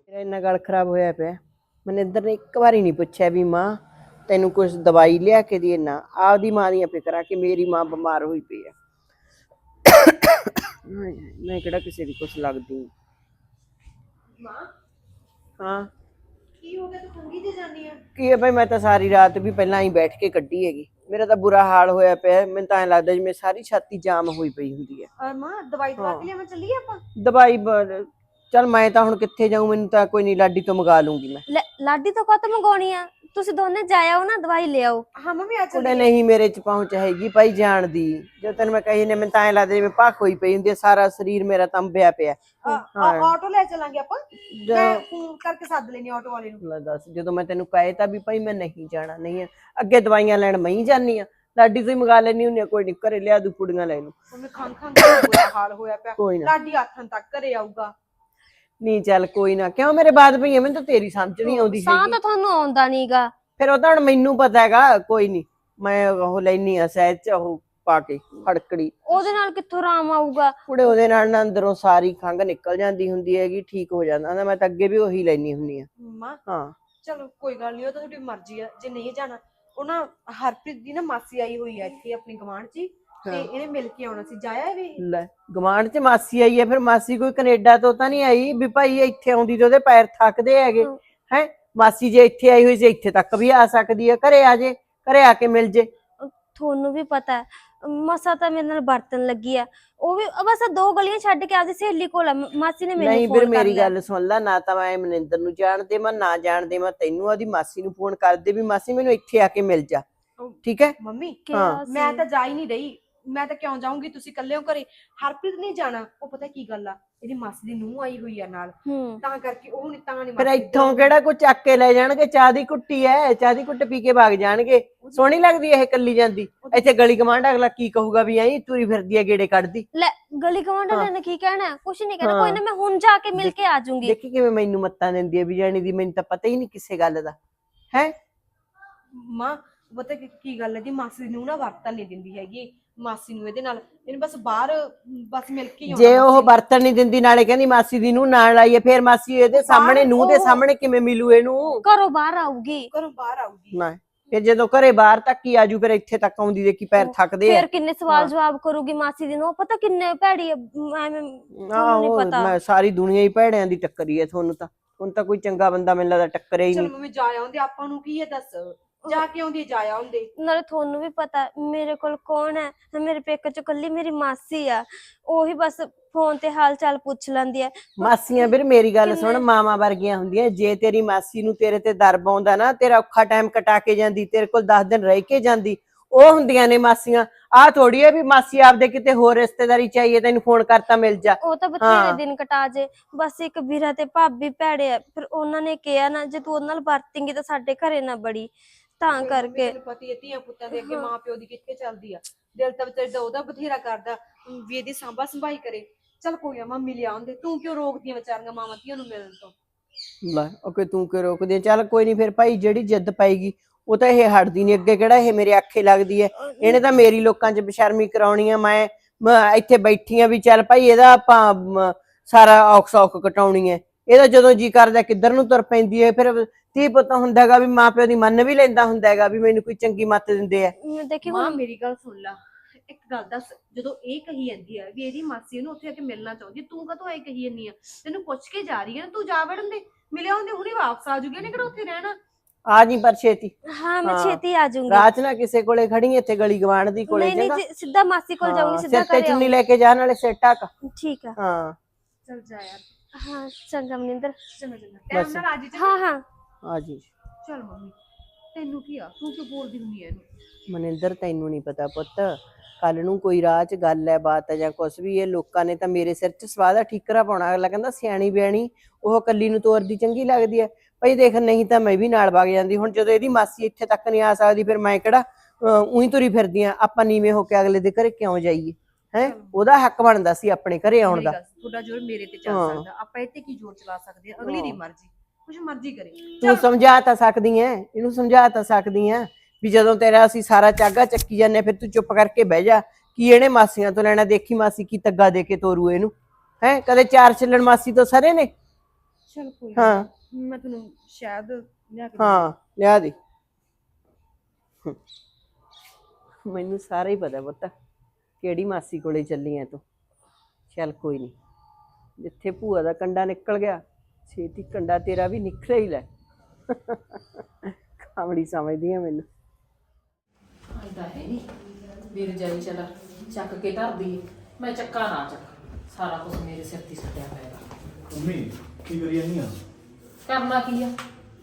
ਮੇਰਾ ਇੰਨਾ ਗਲ ਖਰਾਬ ਹੋਇਆ ਪਿਆ। ਮਨਿੰਦਰ ਨੇ ਇੱਕ ਵਾਰੀ ਨਹੀਂ ਪੁੱਛਿਆ ਵੀ ਮਾਂ, ਤੈਨੂੰ ਕੁਝ ਦਵਾਈ ਲਿਆ ਕੇ ਦੇ ਨਾ? ਆਪਦੀ ਮਾਂ ਦੀਆਂ ਫਿਕਰਾਂ ਕਿ ਮੇਰੀ ਮਾਂ ਬਿਮਾਰ ਹੋਈ ਪਈ ਆ। ਮੈਂ ਕਿਹੜਾ ਕਿਸੇ ਦੀ ਕੁਛ ਲੱਗਦੀ। ਮਾਂ? ਹਾਂ। ਕੀ ਹੋ ਗਿਆ? ਤੂੰ ਖੰਗੀ ਤੇ ਜਾਨੀ ਆ? ਕੀ ਹੈ ਭਾਈ ਮੈਂ ਤਾਂ ਸਾਰੀ ਰਾਤ ਵੀ ਪਹਿਲਾਂ ਹੀ ਬੈਠ ਕੇ ਕੱਢੀ ਹੈਗੀ। ਮੇਰਾ ਤਾਂ ਬੁਰਾ ਹਾਲ ਹੋਇਆ ਪਿਆ। ਹੈ। ਮੈਨੂੰ ਤਾਂ ਐਂ ਲੱਗਦਾ ਜਿਵੇਂ ਸਾਰੀ ਛਾਤੀ ਜਾਮ ਹੋਈ ਪਈ ਹੁੰਦੀ ਹੈ। ਔਰ ਮਾਂ ਦਵਾਈ ਦਵਾ ਕੇ ਲਿਆ ਮੈਂ ਚੱਲੀਏ ਆਪਾਂ? ਦਵਾਈ ਬ- ਚੱਲ ਮੈਂ ਤਾਂ ਹੁਣ ਕਿੱਥੇ ਜਾਊਂ ਮੈਨੂੰ ਤਾਂ ਕੋਈ ਨਹੀਂ ਲਾਡੀ ਤੋਂ ਮੰਗਾ ਲੂੰਗੀ ਮੈਂ। ਲਾਡੀ ਤੋਂ ਕਾਹਤੋਂ ਮੰਗਾਉਣੀ ਆ? ਤੁਸੀਂ ਦੋਨੇ ਜਾਇਓ ਨਾ ਦਵਾਈ ਲਿਆਓ ਹਾਂ ਮੰਮੀ ਆ ਕੁੜੇ ਨਹੀਂ ਮੇਰੇ ਚ ਪਹੁੰਚ ਹੈਗੀ ਭਾਈ ਜਾਣ ਦੀ। ਜੋ ਤੈਨੂੰ ਮੈਂ ਕਹੀ ਨੇ ਮੈਨੂੰ ਤਾਂ ਐ ਲੱਗਦਾ ਜਿਵੇਂ ਭੱਖ ਹੋਈ ਪਈ ਹੁੰਦੀ ਹੈ ਸਾਰਾ ਸਰੀਰ ਮੇਰਾ ਤੰਬਿਆ ਪਿਆ। ਆ- ਆ- ਆਟੋ ਲੈ ਚੱਲਾਂਗੇ ਆਪਾਂ। ਜਾਂ- ਮੈਂ ਫੋਨ ਕਰਕੇ ਸੱਦ ਲੈਣੀ ਆਟੋ ਵਾਲੇ ਨੂੰ। ਲੈ ਦੱਸ ਜਦੋਂ ਮੈਂ ਤੈਨੂੰ ਕਹੇ ਤਾਂ ਵੀ ਭਾਈ ਮੈਂ ਨਹੀਂ ਜਾਣਾ ਨਹੀਂ ਹੈ ਅੱਗੇ ਦਵਾਈਆਂ ਲੈਣ ਮੈਂ ਹੀ ਜਾਨੀ ਆ ਲਾਡੀ ਤੋਂ ਹੀ ਮੰਗਾ ਲੈਣੀ ਹੁੰਦੀ ਆ ਕੋਈ ਨਹੀਂ ਘਰੇ ਲਿਆ ਦੂ ਪੁੜੀਆਂ ਲੈ ਨੂੰ ਮੰਮੀ ਖੰਗ ਖੰਗ ਬੁਰਾ ਹਾਲ ਹੋਇਆ ਪਿਆ। ਕੋਈ ਨਾ। ਲਾਡੀ ਆਥਣ ਤੱਕ ਘਰੇ ਆਊਗਾ। ਨਹੀਂ ਚੱਲ ਕੋਈ ਨਾ ਕਿਉਂ ਮੇਰੇ ਬਾਤ ਪਈ ਐ ਮੈਨੂੰ ਤਾਂ ਤੇਰੀ ਸਮਝ ਨਹੀਂ ਆਉਂਦੀ ਸਾਹ ਹੈਗੀ। ਤਾਂ ਤੁਹਾਨੂੰ ਆਉਂਦਾ ਨਹੀਂਗਾ ਫਿਰ ਉਹ ਤਾਂ ਹੁਣ ਮੈਨੂੰ ਪਤਾ ਹੈਗਾ ਕੋਈ ਨਹੀਂ। ਮੈਂ ਉਹ ਲੈਣੀ ਆ ਸਹਿਜ ਚ ਉਹ ਪਾ ਕੇ ਫੜਕੜੀ ਉਹਦੇ ਨਾਲ ਕਿੱਥੋਂ ਆਰਾਮ ਆਊਗਾ? ਕੁੜੇ ਉਹਦੇ ਨਾਲ ਨਾ ਅੰਦਰੋਂ ਸਾਰੀ ਖੰਘ ਨਿਕਲ ਜਾਂਦੀ ਹੁੰਦੀ ਹੈਗੀ ਠੀਕ ਹੋ ਜਾਂਦਾ। ਨਾ ਮੈਂ ਤਾਂ ਅੱਗੇ ਵੀ ਉਹੀ ਲੈਣੀ ਹੁੰਦੀ ਆ। ਮੰਮਾ ਹਾਂ। ਚਲੋ ਕੋਈ ਗੱਲ ਨਹੀਂ ਉਹ ਤਾਂ ਤੁਹਾਡੀ ਮਰਜ਼ੀ ਆ। ਜੇ ਨਹੀਂ ਜਾਣਾ ਉਹ ਨਾ ਹਰਪ੍ਰੀਤ ਦੀ ਨਾ ਮਾਸੀ ਆਈ ਹੋਈ ਆ ਇੱਥੇ ਆਪਣੀ ਗਵਾਂਢ 'ਚ ਹੀ, ਤੇ ਇਹਨੇ ਮਿਲ ਕੇ ਆਉਣਾ ਸੀ। ਜਾਇਆ ਵੀ? ਲੈ ਗਵਾਂਢ ਚ ਮਾਸੀ ਆਈ ਹੈ ਫਿਰ ਮਾਸੀ ਕੋਈ ਕੈਨੇਡਾ ਤੋਂ ਤਾਂ ਨਹੀਂ ਆਈ? ਵੀ ਭਾਈ ਇੱਥੇ ਆਉਂਦੀ ਤੇ ਉਹਦੇ ਪੈਰ ਥੱਕਦੇ ਹੈਗੇ। ਹੈ। ਮਾਸੀ ਜੇ ਇੱਥੇ ਆਈ ਹੋਈ ਸੀ ਇੱਥੇ ਤੱਕ ਵੀ ਆ ਸਕਦੀ ਹੈ। ਘਰੇ ਆ ਜੇ ਘਰੇ ਆ ਕੇ ਮਿਲ ਜੇ। ਤੁਹਾਨੂੰ ਵੀ ਪਤਾ ਹੈ ਮਸਾ ਤਾਂ ਮੇਰੇ ਨਾਲ ਵਰਤਨ ਲੱਗੀ ਆ। ਉਹ ਵੀ ਬਸ ਆਹ ਦੋ ਗਲੀਆਂ ਛੱਡ ਕੇ ਆਪਦੀ ਸਹੇਲੀ ਕੋਲ ਆ। ਮ- ਮਾਸੀ ਨੇ ਮੈਨੂੰ ਨਹੀਂ ਫੋਨ ਫਿਰ ਕਰ ਮੇਰੀ ਲਿਆ। ਗੱਲ ਸੁਣ ਲੈ ਨਾ ਤਾਂ ਮੈਂ ਮਨਿੰਦਰ ਨੂੰ ਜਾਣਦੇ ਮੈਂ ਨਾ ਜਾਣਦੇ ਮੈਂ ਤੈਨੂੰ ਉਹਦੀ ਮਾਸੀ ਨੂੰ ਫੋਨ ਕਰਦੇ ਵੀ ਮਾਸੀ ਮੈਨੂੰ ਇੱਥੇ ਆ ਕੇ ਮਿਲ ਜਾ। ਠੀਕ ਹੈ? ਮੰਮੀ ਕਿਹਾ ਹਾਂ, ਮੈਂ। ਤਾਂ ਜਾ ਹੀ ਨਹੀਂ ਰਹੀ। ਮੈਂ ਤਾਂ ਕਿਉਂ ਜਾਊਂਗੀ? ਤੁਸੀਂ ਇਕੱਲੇ ਹੋ ਘਰੇ। ਹਰਪ੍ਰੀਤ ਨਹੀਂ ਜਾਣਾ। ਉਹ ਪਤਾ ਕੀ ਗੱਲ ਆ? ਇਹਦੀ ਮਾਸੀ ਦੀ ਨੂੰਹ ਆਈ ਹੋਈ ਆ ਨਾਲ। ਹੂੰ। ਤਾਂ ਕਰਕੇ ਉਹ ਨਹੀਂ ਤਾਂ ਨਹੀਂ ਫਿਰ ਮਾਸੀ ਇੱਥੋਂ ਕਿਹੜਾ ਕੋਈ ਚੱਕ ਕੇ ਲੈ ਜਾਣਗੇ? ਚਾਹ ਦੀ ਕੁੱਟੀ ਐ। ਚਾਹ ਦੀ ਕੁੱਟ ਪੀ ਕੇ ਭਾਗ ਜਾਣਗੇ। ਸੋਹਣੀ ਲੱਗਦੀ ਐ ਇਹ ਕੱਲੀ ਜਾਂਦੀ। ਇੱਥੇ ਗਲੀ ਕਮਾਂਡ ਅਗਲਾ ਕੀ ਕਹੂਗਾ ਵੀ ਐਂ ਤੁਰੀ ਫਿਰਦੀ ਐ ਗੇੜੇ ਕੱਢਦੀ। ਲੈ ਗਲੀ ਗਵਾਂਢ। ਨੇ ਕੀ ਕਹਿਣਾ? ਹੈ? ਕੁਛ ਨਹੀਂ ਕਹਿਣਾ। ਕੋਈ ਨਾ ਮੈਂ ਹੁਣ ਜਾ ਕੇ ਮਿਲ ਕੇ ਆ ਜਾਊਂਗੀ। ਦੇਖੀ ਕਿਵੇਂ ਮੈਨੂੰ ਮੱਤਾਂ ਦਿੰਦੀ ਐ ਵੀ ਜਾਣੀ ਦੀ। ਮੈਨੂੰ ਤਾਂ ਪਤਾ ਹੀ ਨਹੀਂ ਕਿਸੇ ਗੱਲ ਦਾ। ਹੈ? ਮਾਂ ਪਤਾ ਕੀ ਕੀ ਗੱਲ ਹੈ ਦੀ ਮਾਸੀ ਨੂੰ ਨਾ ਵਰਤਨ ਨਹੀਂ ਦਿੰਦੀ ਹੈਗੀ। ਮਾਸੀ ਨੂੰ ਇਹਦੇ ਨਾਲ ਇਹਨੂੰ ਬਸ ਬਾਹਰ ਬਸ ਮਿਲ ਕੇ ਹੀ ਆਉਣਾ ਜੇ ਉਹ ਮਾਸੀ ਨੂੰ। ਬਰਤਨ ਨਹੀਂ ਦਿੰਦੀ ਨਾਲੇ ਕਹਿੰਦੀ ਮਾਸੀ ਦੀ ਨੂੰ ਨਾਲ ਆਈਏ ਫੇਰ ਮਾਸੀ ਇਹਦੇ ਸਾਹਮਣੇ ਨੂੰ ਦੇ ਉਹ- ਸਾਹਮਣੇ ਕਿਵੇਂ ਮਿਲੂ ਇਹਨੂੰ? ਘਰੋਂ ਬਾਹਰ ਆਊਗੀ। ਘਰੋਂ ਬਾਹਰ ਆਊਗੀ। ਨਾ ਫਿਰ ਜਦੋਂ ਘਰੇ ਬਾਹਰ ਤੱਕ ਹੀ ਆਜੂ ਫਿਰ ਇੱਥੇ ਤੱਕ ਆਉਂਦੀ ਦੇਖੀ ਪੈਰ ਥੱਕਦੇ ਆ। ਫਿਰ ਕਿੰਨੇ ਸਵਾਲ ਹਾਂ। ਜਵਾਬ ਕਰੂਗੀ ਮਾਸੀ ਦੀ ਨੂੰ ਪਤਾ ਕਿੰਨੇ ਭੈੜੀ ਹੈ ਮ- ਐਵੇਂ ਆਹੋ ਪਤਾ। ਮੈਂ ਸਾਰੀ ਦੁਨੀਆ ਹੀ ਭੈੜਿਆਂ ਦੀ ਟੱਕਰੀ ਐ ਤੁਹਾਨੂੰ ਤਾਂ। ਹੁਣ ਤਾਂ ਕੋਈ ਚੰਗਾ ਬੰਦਾ ਮੈਨੂੰ ਲੱਗਦਾ ਟੱਕਰੇ ਹੀ ਚਲ ਨਹੀਂ। ਮੰਮੀ ਜਾ ਆਉਂਦੇ ਆਪਾਂ ਨੂੰ ਕੀ ਹੈ ਦੱਸ? ਜਾ ਕੇ ਆਉਂਦੀ ਜਾ ਆਉਂਦੇ। ਨਾਲੇ ਤੁਹਾਨੂੰ ਵੀ ਪਤਾ ਮੇਰੇ ਕੋਲ ਕੌਣ ਹੈ? ਮੇਰੇ ਪੇਕੇ ਚ ਕੱਲੀ ਮੇਰੀ ਮਾਸੀ ਆ। ਉਹੀ ਬਸ ਫੋਨ ਤੇ ਹਾਲ ਚਾਲ ਪੁੱਛ ਲੈਂਦੀ ਹੈ। ਮਾਸੀਆਂ ਵੀਰ ਮੇਰੀ ਗੱਲ ਸੁਣ ਮਾਮਾ ਵਰਗੀਆਂ ਹੁੰਦੀਆਂ। ਜੇ ਤੇਰੀ ਮਾਸੀ ਨੂੰ ਤੇਰੇ ਤੇ ਦਰ ਪਾਉਂਦਾ ਨਾ ਤੇਰਾ ਔਖਾ ਟਾਈਮ ਕਟਾ ਕੇ ਜਾਂਦੀ ਤੇਰੇ ਕੋਲ 10 ਦਿਨ ਰਹਿ ਕੇ ਜਾਂਦੀ ਉਹ ਹੁੰਦੀਆਂ ਨੇ ਮਾਸੀਆਂ। ਆਹ ਥੋੜੀ ਹੈ ਵੀ ਮਾਸੀ ਆਪਦੇ ਕਿਤੇ ਹੋਰ ਰਿਸ਼ਤੇਦਾਰੀ ਚਾਹੀਏ ਤੈਨੂੰ ਫੋਨ ਕਰਤਾ ਮਿਲ ਜਾ। ਉਹ ਤਾਂ ਬਥੇਰੇ। ਦਿਨ ਕਟਾ ਜੇ। ਬਸ ਇੱਕ ਵੀਰਾ ਤੇ ਭਾਬੀ ਭੈੜੇ ਆ। ਫਿਰ ਉਹਨਾਂ ਨੇ ਕਿਹਾ ਨਾ ਜੇ ਤੂੰ ਉਹਦੇ ਨਾਲ ਵਰਤੇਂਗੀ ਤਾਂ ਸਾਡੇ ਘਰੇ ਨਾ ਬੜੀ। ਤਾਂ ਕਰਕੇ। ਤੈਨੂੰ ਪਤਾ ਹੀ ਧੀਆਂ ਪੁੱਤਾਂ ਦੇ ਅੱਗੇ। ਮਾਂ ਪਿਓ ਦੀ ਕਿੱਥੇ ਚੱਲਦੀ ਆ। ਦਿਲ ਤਾਂ ਵਿਚਾਰੀ ਦਾ ਉਹਦਾ ਬਥੇਰਾ ਕਰਦਾ ਵੀ ਇਹਦੀ ਸਾਂਭਾ ਸੰਭਾਈ ਕਰੇ। ਚਲ ਕੋਈ ਨਾ ਮੰਮੀ ਲਿਆ ਆਉਂਦੇ ਤੂੰ ਕਿਉਂ ਰੋਕਦੀਆਂ ਵਿਚਾਰੀਆਂ ਮਾਵਾਂ ਧੀਆਂ ਨੂੰ ਮਿਲਣ ਤੋਂ? ਲੈ ਓਕੇ ਤੂੰ ਕਿ ਰੋਕਦੇ ਚੱਲ ਕੋਈ ਨਹੀਂ ਫਿਰ ਭਾਈ ਜਿਹੜੀ ਜਿੱਦ ਪਾਏਗੀ ਉਹ ਤਾਂ ਇਹ ਹਟਦੀ ਨਹੀਂ ਅੱਗੇ। ਕਿਹੜਾ ਇਹ ਮੇਰੇ ਆਖੇ ਲੱਗਦੀ ਹੈ? ਇਹਨੇ ਤਾਂ ਮੇਰੀ ਲੋਕਾਂ 'ਚ ਬਸ਼ਰਮੀ ਕਰਾਉਣੀ ਆ। ਮੈਂ ਮੈਂ ਇੱਥੇ ਬੈਠੀ ਆ ਵੀ ਚੱਲ ਭਾਈ ਇਹਦਾ ਆਪਾਂ ਮ, ਸਾਰਾ ਔਖ ਸੌਖ ਕਟਾਉਣੀ ਹੈ। ਇਹਦਾ ਜਦੋਂ ਜੀ ਕਰਦਾ ਕਿੱਧਰ ਨੂੰ ਤੁਰ ਪੈਂਦੀ ਹੈ ਫਿਰ ਤੀ ਪੁੱਤ ਹੁੰਦਾ ਹੈਗਾ ਵੀ ਮਾਂ ਪਿਓ ਦੀ ਮੰਨ ਵੀ ਲੈਂਦਾ ਹੁੰਦਾ ਹੈਗਾ ਵੀ ਮੈਨੂੰ ਕੋਈ ਚੰਗੀ ਮੱਤ ਦਿੰਦੇ ਆ। ਦੇਖੀ ਮਾਂ ਹੁਣ ਮੇਰੀ ਗੱਲ ਸੁਣ ਲੈ ਇੱਕ ਗੱਲ ਦੱਸ ਜਦੋਂ ਇਹ ਕਹੀ ਜਾਂਦੀ ਆ ਵੀ ਇਹਦੀ ਮਾਸੀ ਨੂੰ ਉੱਥੇ ਆ ਕੇ ਮਿਲਣਾ ਚਾਹੁੰਦੀ ਤੂੰ ਕਦੋਂ ਆਈ ਕਹੀ ਜਾਂਦੀ ਆ? ਤੈਨੂੰ ਪੁੱਛ ਕੇ ਜਾ ਰਹੀ ਆ ਨਾ ਤੂੰ ਜਾ ਵੜਨ ਦੇ ਮਿਲਿਆ ਹੁੰਦੇ ਹੁਣੇ ਵਾਪਸ ਆ ਜੂਗੀ ਇਹਨੇ ਕਿਹੜਾ ਉੱਥੇ ਰਹਿਣਾ? ਆ ਜੀ ਪਰ ਛੇਤੀ। ਹਾਂ ਮੈਂ ਹਾਂ। ਛੇਤੀ ਆ ਜਾਊਂਗੀ ਰਾਤ ਨਾ ਕਿਸੇ ਕੋਲੇ ਖੜੀ ਇੱਥੇ ਗਲੀ ਗਵਾਂਢ ਦੀ ਕੋਲੇ ਨਹੀਂ ਨਹੀਂ ਜੀ, ਸਿੱਧਾ ਮਾਸੀ ਕੋਲ ਜਾਊਂਗੀ ਸਿੱਧਾ ਤੇ ਘਰੇ ਚੁੰਨੀ ਲੈ ਕੇ ਜਾ ਨਾਲੇ ਸਿਰ ਆਊਂਗੀ। ਠੀਕ ਆ। ਹਾਂ। ਚਲ ਜਾ ਯਾਰ। ਹਾਂ ਚੰਗਾ ਮਨਿੰਦਰ। ਚੰਗਾ ਚੰਗਾ। ਟਾਈਮ ਬਸ। ਨਾਲ ਆ ਜੀ ਹਾਂ ਹਾਂ। ਆ ਜੀ। ਚਲ ਮੰਮੀ ਤੈਨੂੰ ਕੀ ਆ? ਤੂੰ ਕਿਉਂ ਬੋਲਦੀ ਹੁੰਦੀ ਐ ਇਹਨੂੰ? ਮਨਿੰਦਰ ਤੈਨੂੰ ਨਹੀਂ ਪਤਾ ਪੁੱਤ। ਕੱਲ ਨੂੰ ਕੋਈ ਰਾਹ 'ਚ ਗੱਲ ਹੈ ਬਾਤ ਹੈ ਜਾਂ ਕੁਛ ਵੀ ਇਹ ਲੋਕਾਂ ਨੇ ਤਾਂ ਮੇਰੇ ਸਿਰ 'ਚ ਸਵਾਹ ਦਾ ਠੀਕਰਾ ਪਾਉਣਾ। ਅਗਲਾ ਕਹਿੰਦਾ ਸਿਆਣੀ ਬਿਆਣੀ ਉਹ ਕੱਲੀ ਨੂੰ ਤੋਰਦੀ ਚੰਗੀ ਲੱਗਦੀ ਹੈ ਭਈ ਦੇਖ ਨਹੀਂ ਤਾਂ ਮੈਂ ਵੀ ਨਾਲ ਵਗ ਜਾਂਦੀ। ਹੁਣ ਜਦੋਂ ਇਹਦੀ ਮਾਸੀ ਇੱਥੇ ਤੱਕ ਨਹੀਂ ਆ ਸਕਦੀ ਫਿਰ ਮੈਂ ਕਿਹੜਾ ਉਹੀ ਤੁਰੀ ਫਿਰਦੀ ਆ। ਆਪਾਂ ਨੀਵੇਂ ਹੋ ਕੇ ਅਗਲੇ ਦੇ ਘਰੇ ਕਿਉਂ ਜਾਈਏ? ਹੈ ਉਹਦਾ ਹੱਕ ਬਣਦਾ ਸੀ ਆਪਣੇ ਘਰੇ ਆਉਣ ਦਾ। ਤੁਹਾਡਾ ਜ਼ੋਰ ਮੇਰੇ ਤੇ ਚੱਲ। ਸਕਦਾ। ਆਪਾਂ ਇੱਥੇ ਕੀ ਜ਼ੋਰ ਚਲਾ ਸਕਦੇ ਆ ਅਗਲੀ ਦੀ। ਮਰਜ਼ੀ। ਕੁਝ ਮਰਜ਼ੀ ਕਰੇ। ਤੂੰ ਸਮਝਾ ਤਾਂ ਸਕਦੀ ਐ ਇਹਨੂੰ ਸਮਝਾ ਤਾਂ ਸਕਦੀ ਐ ਵੀ ਜਦੋਂ ਤੇਰਾ ਅਸੀਂ ਸਾਰਾ ਚਾਗਾ ਚੱਕੀ ਜਾਂਦੇ ਫਿਰ ਤੂੰ ਚੁੱਪ ਕਰਕੇ ਬਹਿ ਜਾ। ਕੀ ਇਹਨੇ ਮਾਸੀਆਂ ਤੋਂ ਲੈਣਾ? ਦੇਖੀ ਮਾਸੀ ਕੀ ਤੱਗਾ ਦੇ ਕੇ ਤੋਰੂ ਇਹਨੂੰ। ਹੈ ਕਦੇ ਚਾਰ ਚੱਲਣ ਮਾਸੀ ਤੋਂ ਸਰੇ ਨੇ? ਚਲ ਕੋਈ ਹਾਂ। ਮੈਂ ਤੈਨੂੰ ਸ਼ਾਇਦ ਲਿਆ ਕੇ ਹਾਂ ਲਿਆ ਦੇ। ਮੈਨੂੰ ਸਾਰਾ ਹੀ ਪਤਾ ਪੁੱਤ। ਕਿਹੜੀ ਮਾਸੀ ਕੋਲੇ ਚੱਲੀ ਐ ਤੂੰ? ਚੱਲ ਕੋਈ ਨਹੀਂ ਜਿੱਥੇ ਭੂਆ ਦਾ ਕੰਡਾ ਨਿਕਲ ਗਿਆ ਛੇਤੀ ਕੰਡਾ ਤੇਰਾ ਵੀ ਨਿਕਲੇ ਹੀ ਲੈ। ਕਾਮੜੀ ਸਮਝਦੀ ਆ ਮੈਨੂੰ। ਆਇਦਾ ਹੈ ਨਹੀਂ ਵੀਰ ਜਾਈ ਚਲਾ ਚੱਕ ਕੇ ਧਰਦੀ ਮੈਂ ਚੱਕਾ ਨਾ ਚੱਕ। ਸਾਰਾ ਕੁਝ ਮੇਰੇ ਸਿਰ ਤੇ ਸੁੱਟਿਆ ਪਏਗਾ ਮੰਮੀ ਕੀ ਕਰੀ ਜਾਂਦੀ ਆ? ਕਰਨਾ ਕੀ ਆ?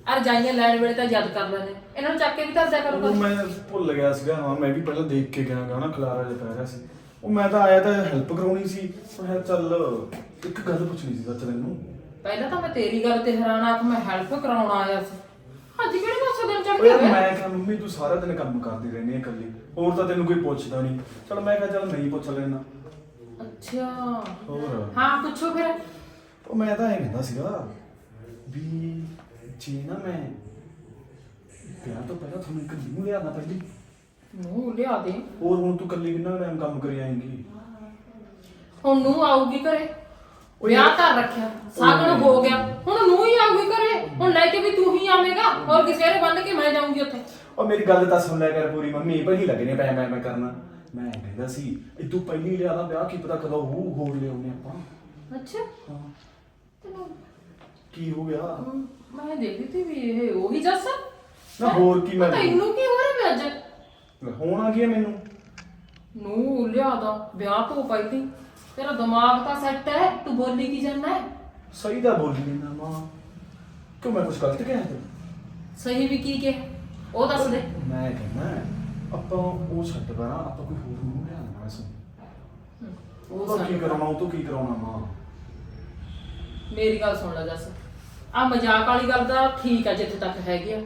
ਅਰ ਜਾਈਆਂ ਲੈਣ ਵੇਲੇ ਤਾਂ ਯਾਦ ਕਰ ਲੈਣੇ ਇਹਨਾਂ ਨੂੰ ਚੱਕ ਕੇ ਵੀ ਧਰਦਿਆ ਕਰੋ ਉਹ ਮੈਂ ਭੁੱਲ ਗਿਆ ਸੀਗਾ ਹਾਂ ਮੈਂ ਵੀ ਪਹਿਲਾਂ ਦੇਖ ਕੇ ਗਿਆ ਗਾ ਨਾ ਖਲਾਰਾ ਜਿਹਾ ਪੈ ਰਿਹਾ ਸੀ। ਉਹ ਮੈਂ ਤਾਂ ਆਇਆ ਤਾਂ ਹੈਲਪ ਕਰਾਉਣੀ ਸੀ। ਮੈਂ ਕਿਹਾ ਚੱਲ ਇੱਕ ਗੱਲ ਪੁੱਛਣੀ ਸੀ ਸੱਚ ਤੈਨੂੰ। ਪਹਿਲਾਂ ਤਾਂ ਮੈਂ ਤੇਰੀ ਗੱਲ ਤੇ ਹੈਰਾਨ ਆ ਕਿ ਮੈਂ ਹੈਲਪ ਕਰਾਉਣ ਆਇਆ ਸੀ। ਅੱਜ ਕਿਹੜੇ ਪਾਸੇ ਦਿਨ ਚੜ ਯਾਰ ਗਿਆ ਮੈਂ ਕਿਹਾ ਮੰਮੀ ਤੂੰ ਸਾਰਾ ਦਿਨ ਕੰਮ ਕਰਦੀ ਰਹਿੰਦੀ ਹੈ ਇਕੱਲੀ। ਹੋਰ ਤਾਂ ਤੈਨੂੰ ਕੋਈ ਪੁੱਛਦਾ ਨਹੀਂ। ਚਲ ਮੈਂ ਕਿਹਾ ਚੱਲ ਨਹੀਂ ਪੁੱਛ ਲੈਣਾ ਅੱਛਾ। ਹੋਰ? ਹਾਂ ਪੁੱਛੋ ਫਿਰ। ਉਹ ਮੈਂ ਤਾਂ ਇਹ ਕਹਿੰਦਾ ਸੀਗਾ ਵੀ ਜੇ ਨਾ ਮੈਂ ਵਿਆਹ ਤੋਂ ਪਹਿਲਾਂ ਤੁਹਾਨੂੰ ਇੱਕ ਨਿਊ ਲਿਆਉਣਾ ਪਹਿਲੀ ਨੂੰ ਲਿਆ ਦੇ ਹੋਰ ਹੁਣ ਤੂੰ ਇਕੱਲੀ ਕਿੰਨਾ ਟਾਈਮ ਕੰਮ ਕਰੀ ਆਏਂਗੀ ਹੁਣ ਨੂੰ ਆਊਗੀ ਘਰੇ ਵਿਆਹ ਕਰ ਰੱਖਿਆ ਸਾਗਣ ਹੋ ਗਿਆ ਹੁਣ ਨੂੰ ਹੀ ਆਊਗੀ ਘਰੇ ਹੁਣ ਲੈ ਕੇ ਵੀ ਤੂੰ ਹੀ ਆਵੇਂਗਾ ਹੋਰ ਕਿਸੇ ਨੇ ਬੰਨ ਕੇ ਮੈਂ ਜਾਊਂਗੀ ਉੱਥੇ ਉਹ ਮੇਰੀ ਗੱਲ ਤਾਂ ਸੁਣ ਲਿਆ ਕਰ ਪੂਰੀ ਮੰਮੀ ਪਹਿਲੀ ਲੱਗਨੇ ਪੈ ਮੈਂ ਮੈਂ ਕਰਨਾ ਮੈਂ ਕਹਿੰਦਾ ਸੀ ਇਹ ਤੂੰ ਪਹਿਲੀ ਲਿਆਦਾ ਵਿਆਹ ਕੀ ਪਤਾ ਕਦੋਂ ਹੂ ਹੋਰ ਲਿਆਉਨੇ ਆਪਾਂ ਅੱਛਾ ਹਾਂ ਤੈਨੂੰ ਕੀ ਹੋ ਗਿਆ? ਮੈਂ ਦੇਖਦੀ ਤੀ ਵੀ ਇਹ ਉਹੀ ਜੱਸ ਨਾ ਹੋਰ ਕੀ ਮੈਂ ਤੈਨੂੰ ਕੀ ਹੋ ਰਿਹਾ ਵੀ ਅੱਜ ਹੁਣ ਗਿਆ ਮੈਨੂੰ? ਨੂੰ ਲਿਆਦਾ ਵਿਆਹ ਤੋਂ ਪਹਿਲੀ। ਤੇਰਾ ਦਿਮਾਗ ਤਾਂ ਸੈੱਟ ਹੈ ਤੂੰ ਬੋਲੀ ਕੀ ਜਾਂਦਾ ਹੈ? ਸਹੀ ਤਾਂ ਬੋਲੀ ਨਾ ਮਾਂ। ਕਿਉਂ ਮੈਂ ਕੁਝ ਗਲਤ ਕਿਹਾ ਤੈਨੂੰ? ਸਹੀ ਵੀ ਕੀ ਕਿਹਾ? ਉਹ ਦੱਸ ਦੇ। ਮੈਂ ਕਹਿੰਦਾ ਆਪਾਂ ਉਹ ਛੱਡ ਪਰਾਂ ਆਪਾਂ ਕੋਈ ਹੋਰ ਨੂੰ ਲਿਆ ਲੈਣਾ ਇਸ ਉਹ ਤਾਂ ਕੀ ਕਰਾਉਣਾ ਉਹ ਤੋਂ ਕੀ ਕਰਾਉਣਾ ਮਾਂ? ਮੇਰੀ ਗੱਲ ਸੁਣ ਲੈ ਜੱਸ। ਆ ਮਜ਼ਾਕ ਵਾਲੀ ਗੱਲ ਦਾ ਠੀਕ ਆ ਜਿੱਥੇ ਤੱਕ ਹੈਗੀ ਆ।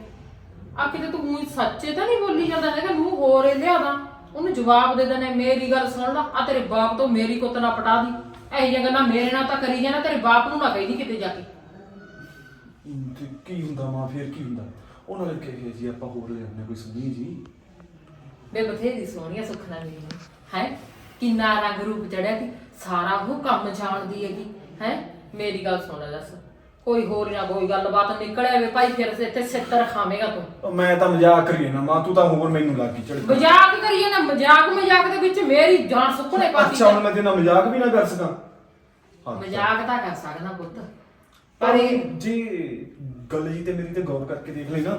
ਆ ਕਿਤੇ ਤੂੰ ਮੂੰਹ ਸੱਚੇ ਤਾਂ ਨਹੀਂ ਬੋਲੀ ਜਾਂਦਾ ਹੈਗਾ ਮੂੰਹ ਹੋਰ ਇਹ ਲਿਆਦਾ ਉਹਨੂੰ ਜਵਾਬ ਦੇ ਦੇਣਾ ਮੇਰੀ ਗੱਲ ਸੁਣ ਲੈ ਆ ਤੇਰੇ ਬਾਪ ਤੋਂ ਮੇਰੀ ਕੁੱਤ ਨਾ ਪਟਾ ਦੀ। ਇਹੋ ਜਿਹੀਆਂ ਗੱਲਾਂ ਮੇਰੇ ਨਾਲ ਤਾਂ ਕਰੀ ਜਾਣਾ ਤੇਰੇ ਬਾਪ ਨੂੰ ਨਾ ਕਹੀ ਦੀ ਕਿਤੇ ਜਾ ਕੇ। ਤੇ ਕੀ ਹੁੰਦਾ ਮਾਂ ਫੇਰ ਕੀ ਹੁੰਦਾ? ਉਹਨਾਂ ਨੇ ਕਹੇ ਜੀ ਆਪਾਂ ਹੋਰ ਲੈ ਆਉਂਦੇ ਕੋਈ ਸੁਣੀ ਜੀ। ਬੇ ਬਥੇਰੀ ਸੋਹਣੀਆਂ ਸੁਖਣਾ ਮੇਰੀ ਨੂੰ। ਹੈ? ਕਿੰਨਾ ਰੰਗ ਰੂਪ ਚੜਿਆ ਸਾਰਾ ਉਹ ਕੰਮ ਜਾਣਦੀ ਹੈਗੀ। ਹੈ? ਮੇਰੀ ਗੱਲ ਸੁਣ ਲੈ ਜੱਸ ਕੋਈ ਹੋਰ ਨਾ ਕੋਈ ਗੱਲਬਾਤ ਨਿਕਲਿਆ ਵੇ ਭਾਈ ਫਿਰ ਇੱਥੇ ਸਿੱਤਰ ਖਾਵੇਂਗਾ ਤੂੰ। ਉਹ ਮੈਂ ਤਾਂ ਮਜ਼ਾਕ ਕਰੀ ਨਾ ਮਾਂ ਤੂੰ ਤਾਂ ਹੋਰ ਮੈਨੂੰ ਲੱਗੀ ਝੜਕ। ਮਜ਼ਾਕ ਕਰੀਏ ਨਾ ਮਜ਼ਾਕ ਮਜ਼ਾਕ ਦੇ ਵਿੱਚ ਮੇਰੀ ਜਾਨ ਸੁੱਕਣੇ ਪਾਤੀ ਅੱਛਾ ਹੁਣ ਮੈਂ ਤੇਰੇ ਨਾਲ ਮਜ਼ਾਕ ਵੀ ਨਾ ਕਰ ਸਕਾਂ। ਹੈ। ਮਜ਼ਾਕ ਤਾਂ ਕਰ ਸਕਦਾ ਪੁੱਤ। ਪਰ ਇਹ ਜੀ ਗੱਲ ਜੀ ਤੇ ਮੇਰੀ ਤੇ ਗੌਰ ਕਰਕੇ ਦੇਖ ਲਈ ਨਾ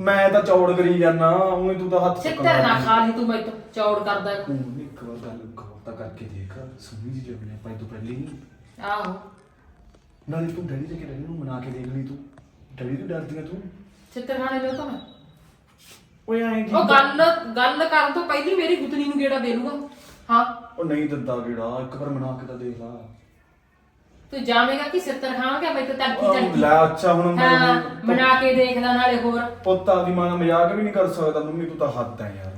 ਮੈਂ ਤਾਂ ਚੌੜ ਕਰੀ ਜਾਨਾ ਉਹਨੇ ਤੂੰ ਤਾਂ ਹੱਥ ਸਿੱਤਰ ਨਾ ਖਾ ਲਈ ਤੂੰ ਮੈਥੋਂ ਚੌੜ ਕਰਦਾ। ਤੂੰ ਇੱਕ ਵਾਰ ਗੱਲ ਗੌਰ ਤਾਂ ਕਰਕੇ ਦੇਖ ਸੁਣੀ ਜੀ ਆਪਾਂ ਇਹ ਤੋਂ ਪਹਿਲੇ। ਨਹੀਂ ਆਹੋ। ਨਾਲੇ ਤੂੰ ਡੈਡੀ ਦੇ ਕੇ ਡੈਡੀ ਨੂੰ ਮਨਾ ਕੇ ਦੇਖ ਲਈ ਤੂੰ। ਡੈਡੀ ਤੋਂ ਡਰਦੀ ਆ ਤੂੰ। ਸਿੱਤਰ ਖਾਣੇ ਨੂੰ ਤਾਂ ਮੈਂ। ਓਏ ਐਂ ਕੀ ਉਹ ਗੱਲ ਗੱਲ ਕਰਨ ਤੋਂ ਪਹਿਲੀ ਮੇਰੀ ਗੁੱਤਨੀ ਨੂੰ ਗੇੜਾ ਦੇ ਲੂਗਾ। ਹਾਂ। ਉਹ ਨਹੀਂ ਦਿੰਦਾ ਕਿਹੜਾ ਇੱਕ ਵਾਰ ਮਨਾ ਕੇ ਤਾਂ ਦੇਖ ਲਾ। ਤੂੰ ਜਾਵੇਂਗਾ ਕਿ ਸਿੱਤਰ ਖਾਵਾਂਗਾ ਮੈਂ ਤਾਂ ਤੜਕੀ ਉਹ ਤੜਕੀ ਲੈ ਅੱਛਾ ਹੁਣ ਮੈਂ ਹਾਂ ਬਣਾ ਕੇ ਦੇਖ ਲੈ ਨਾਲੇ ਹੋਰ। ਪੁੱਤਾਂ ਦੀ ਮਾਂ ਨਾਲ ਮਜ਼ਾਕ ਵੀ ਨਹੀਂ ਕਰ ਸਕਦਾ ਮੰਮੀ ਤੂੰ ਤਾਂ ਹੱਦ ਹੈ ਯਾਰ।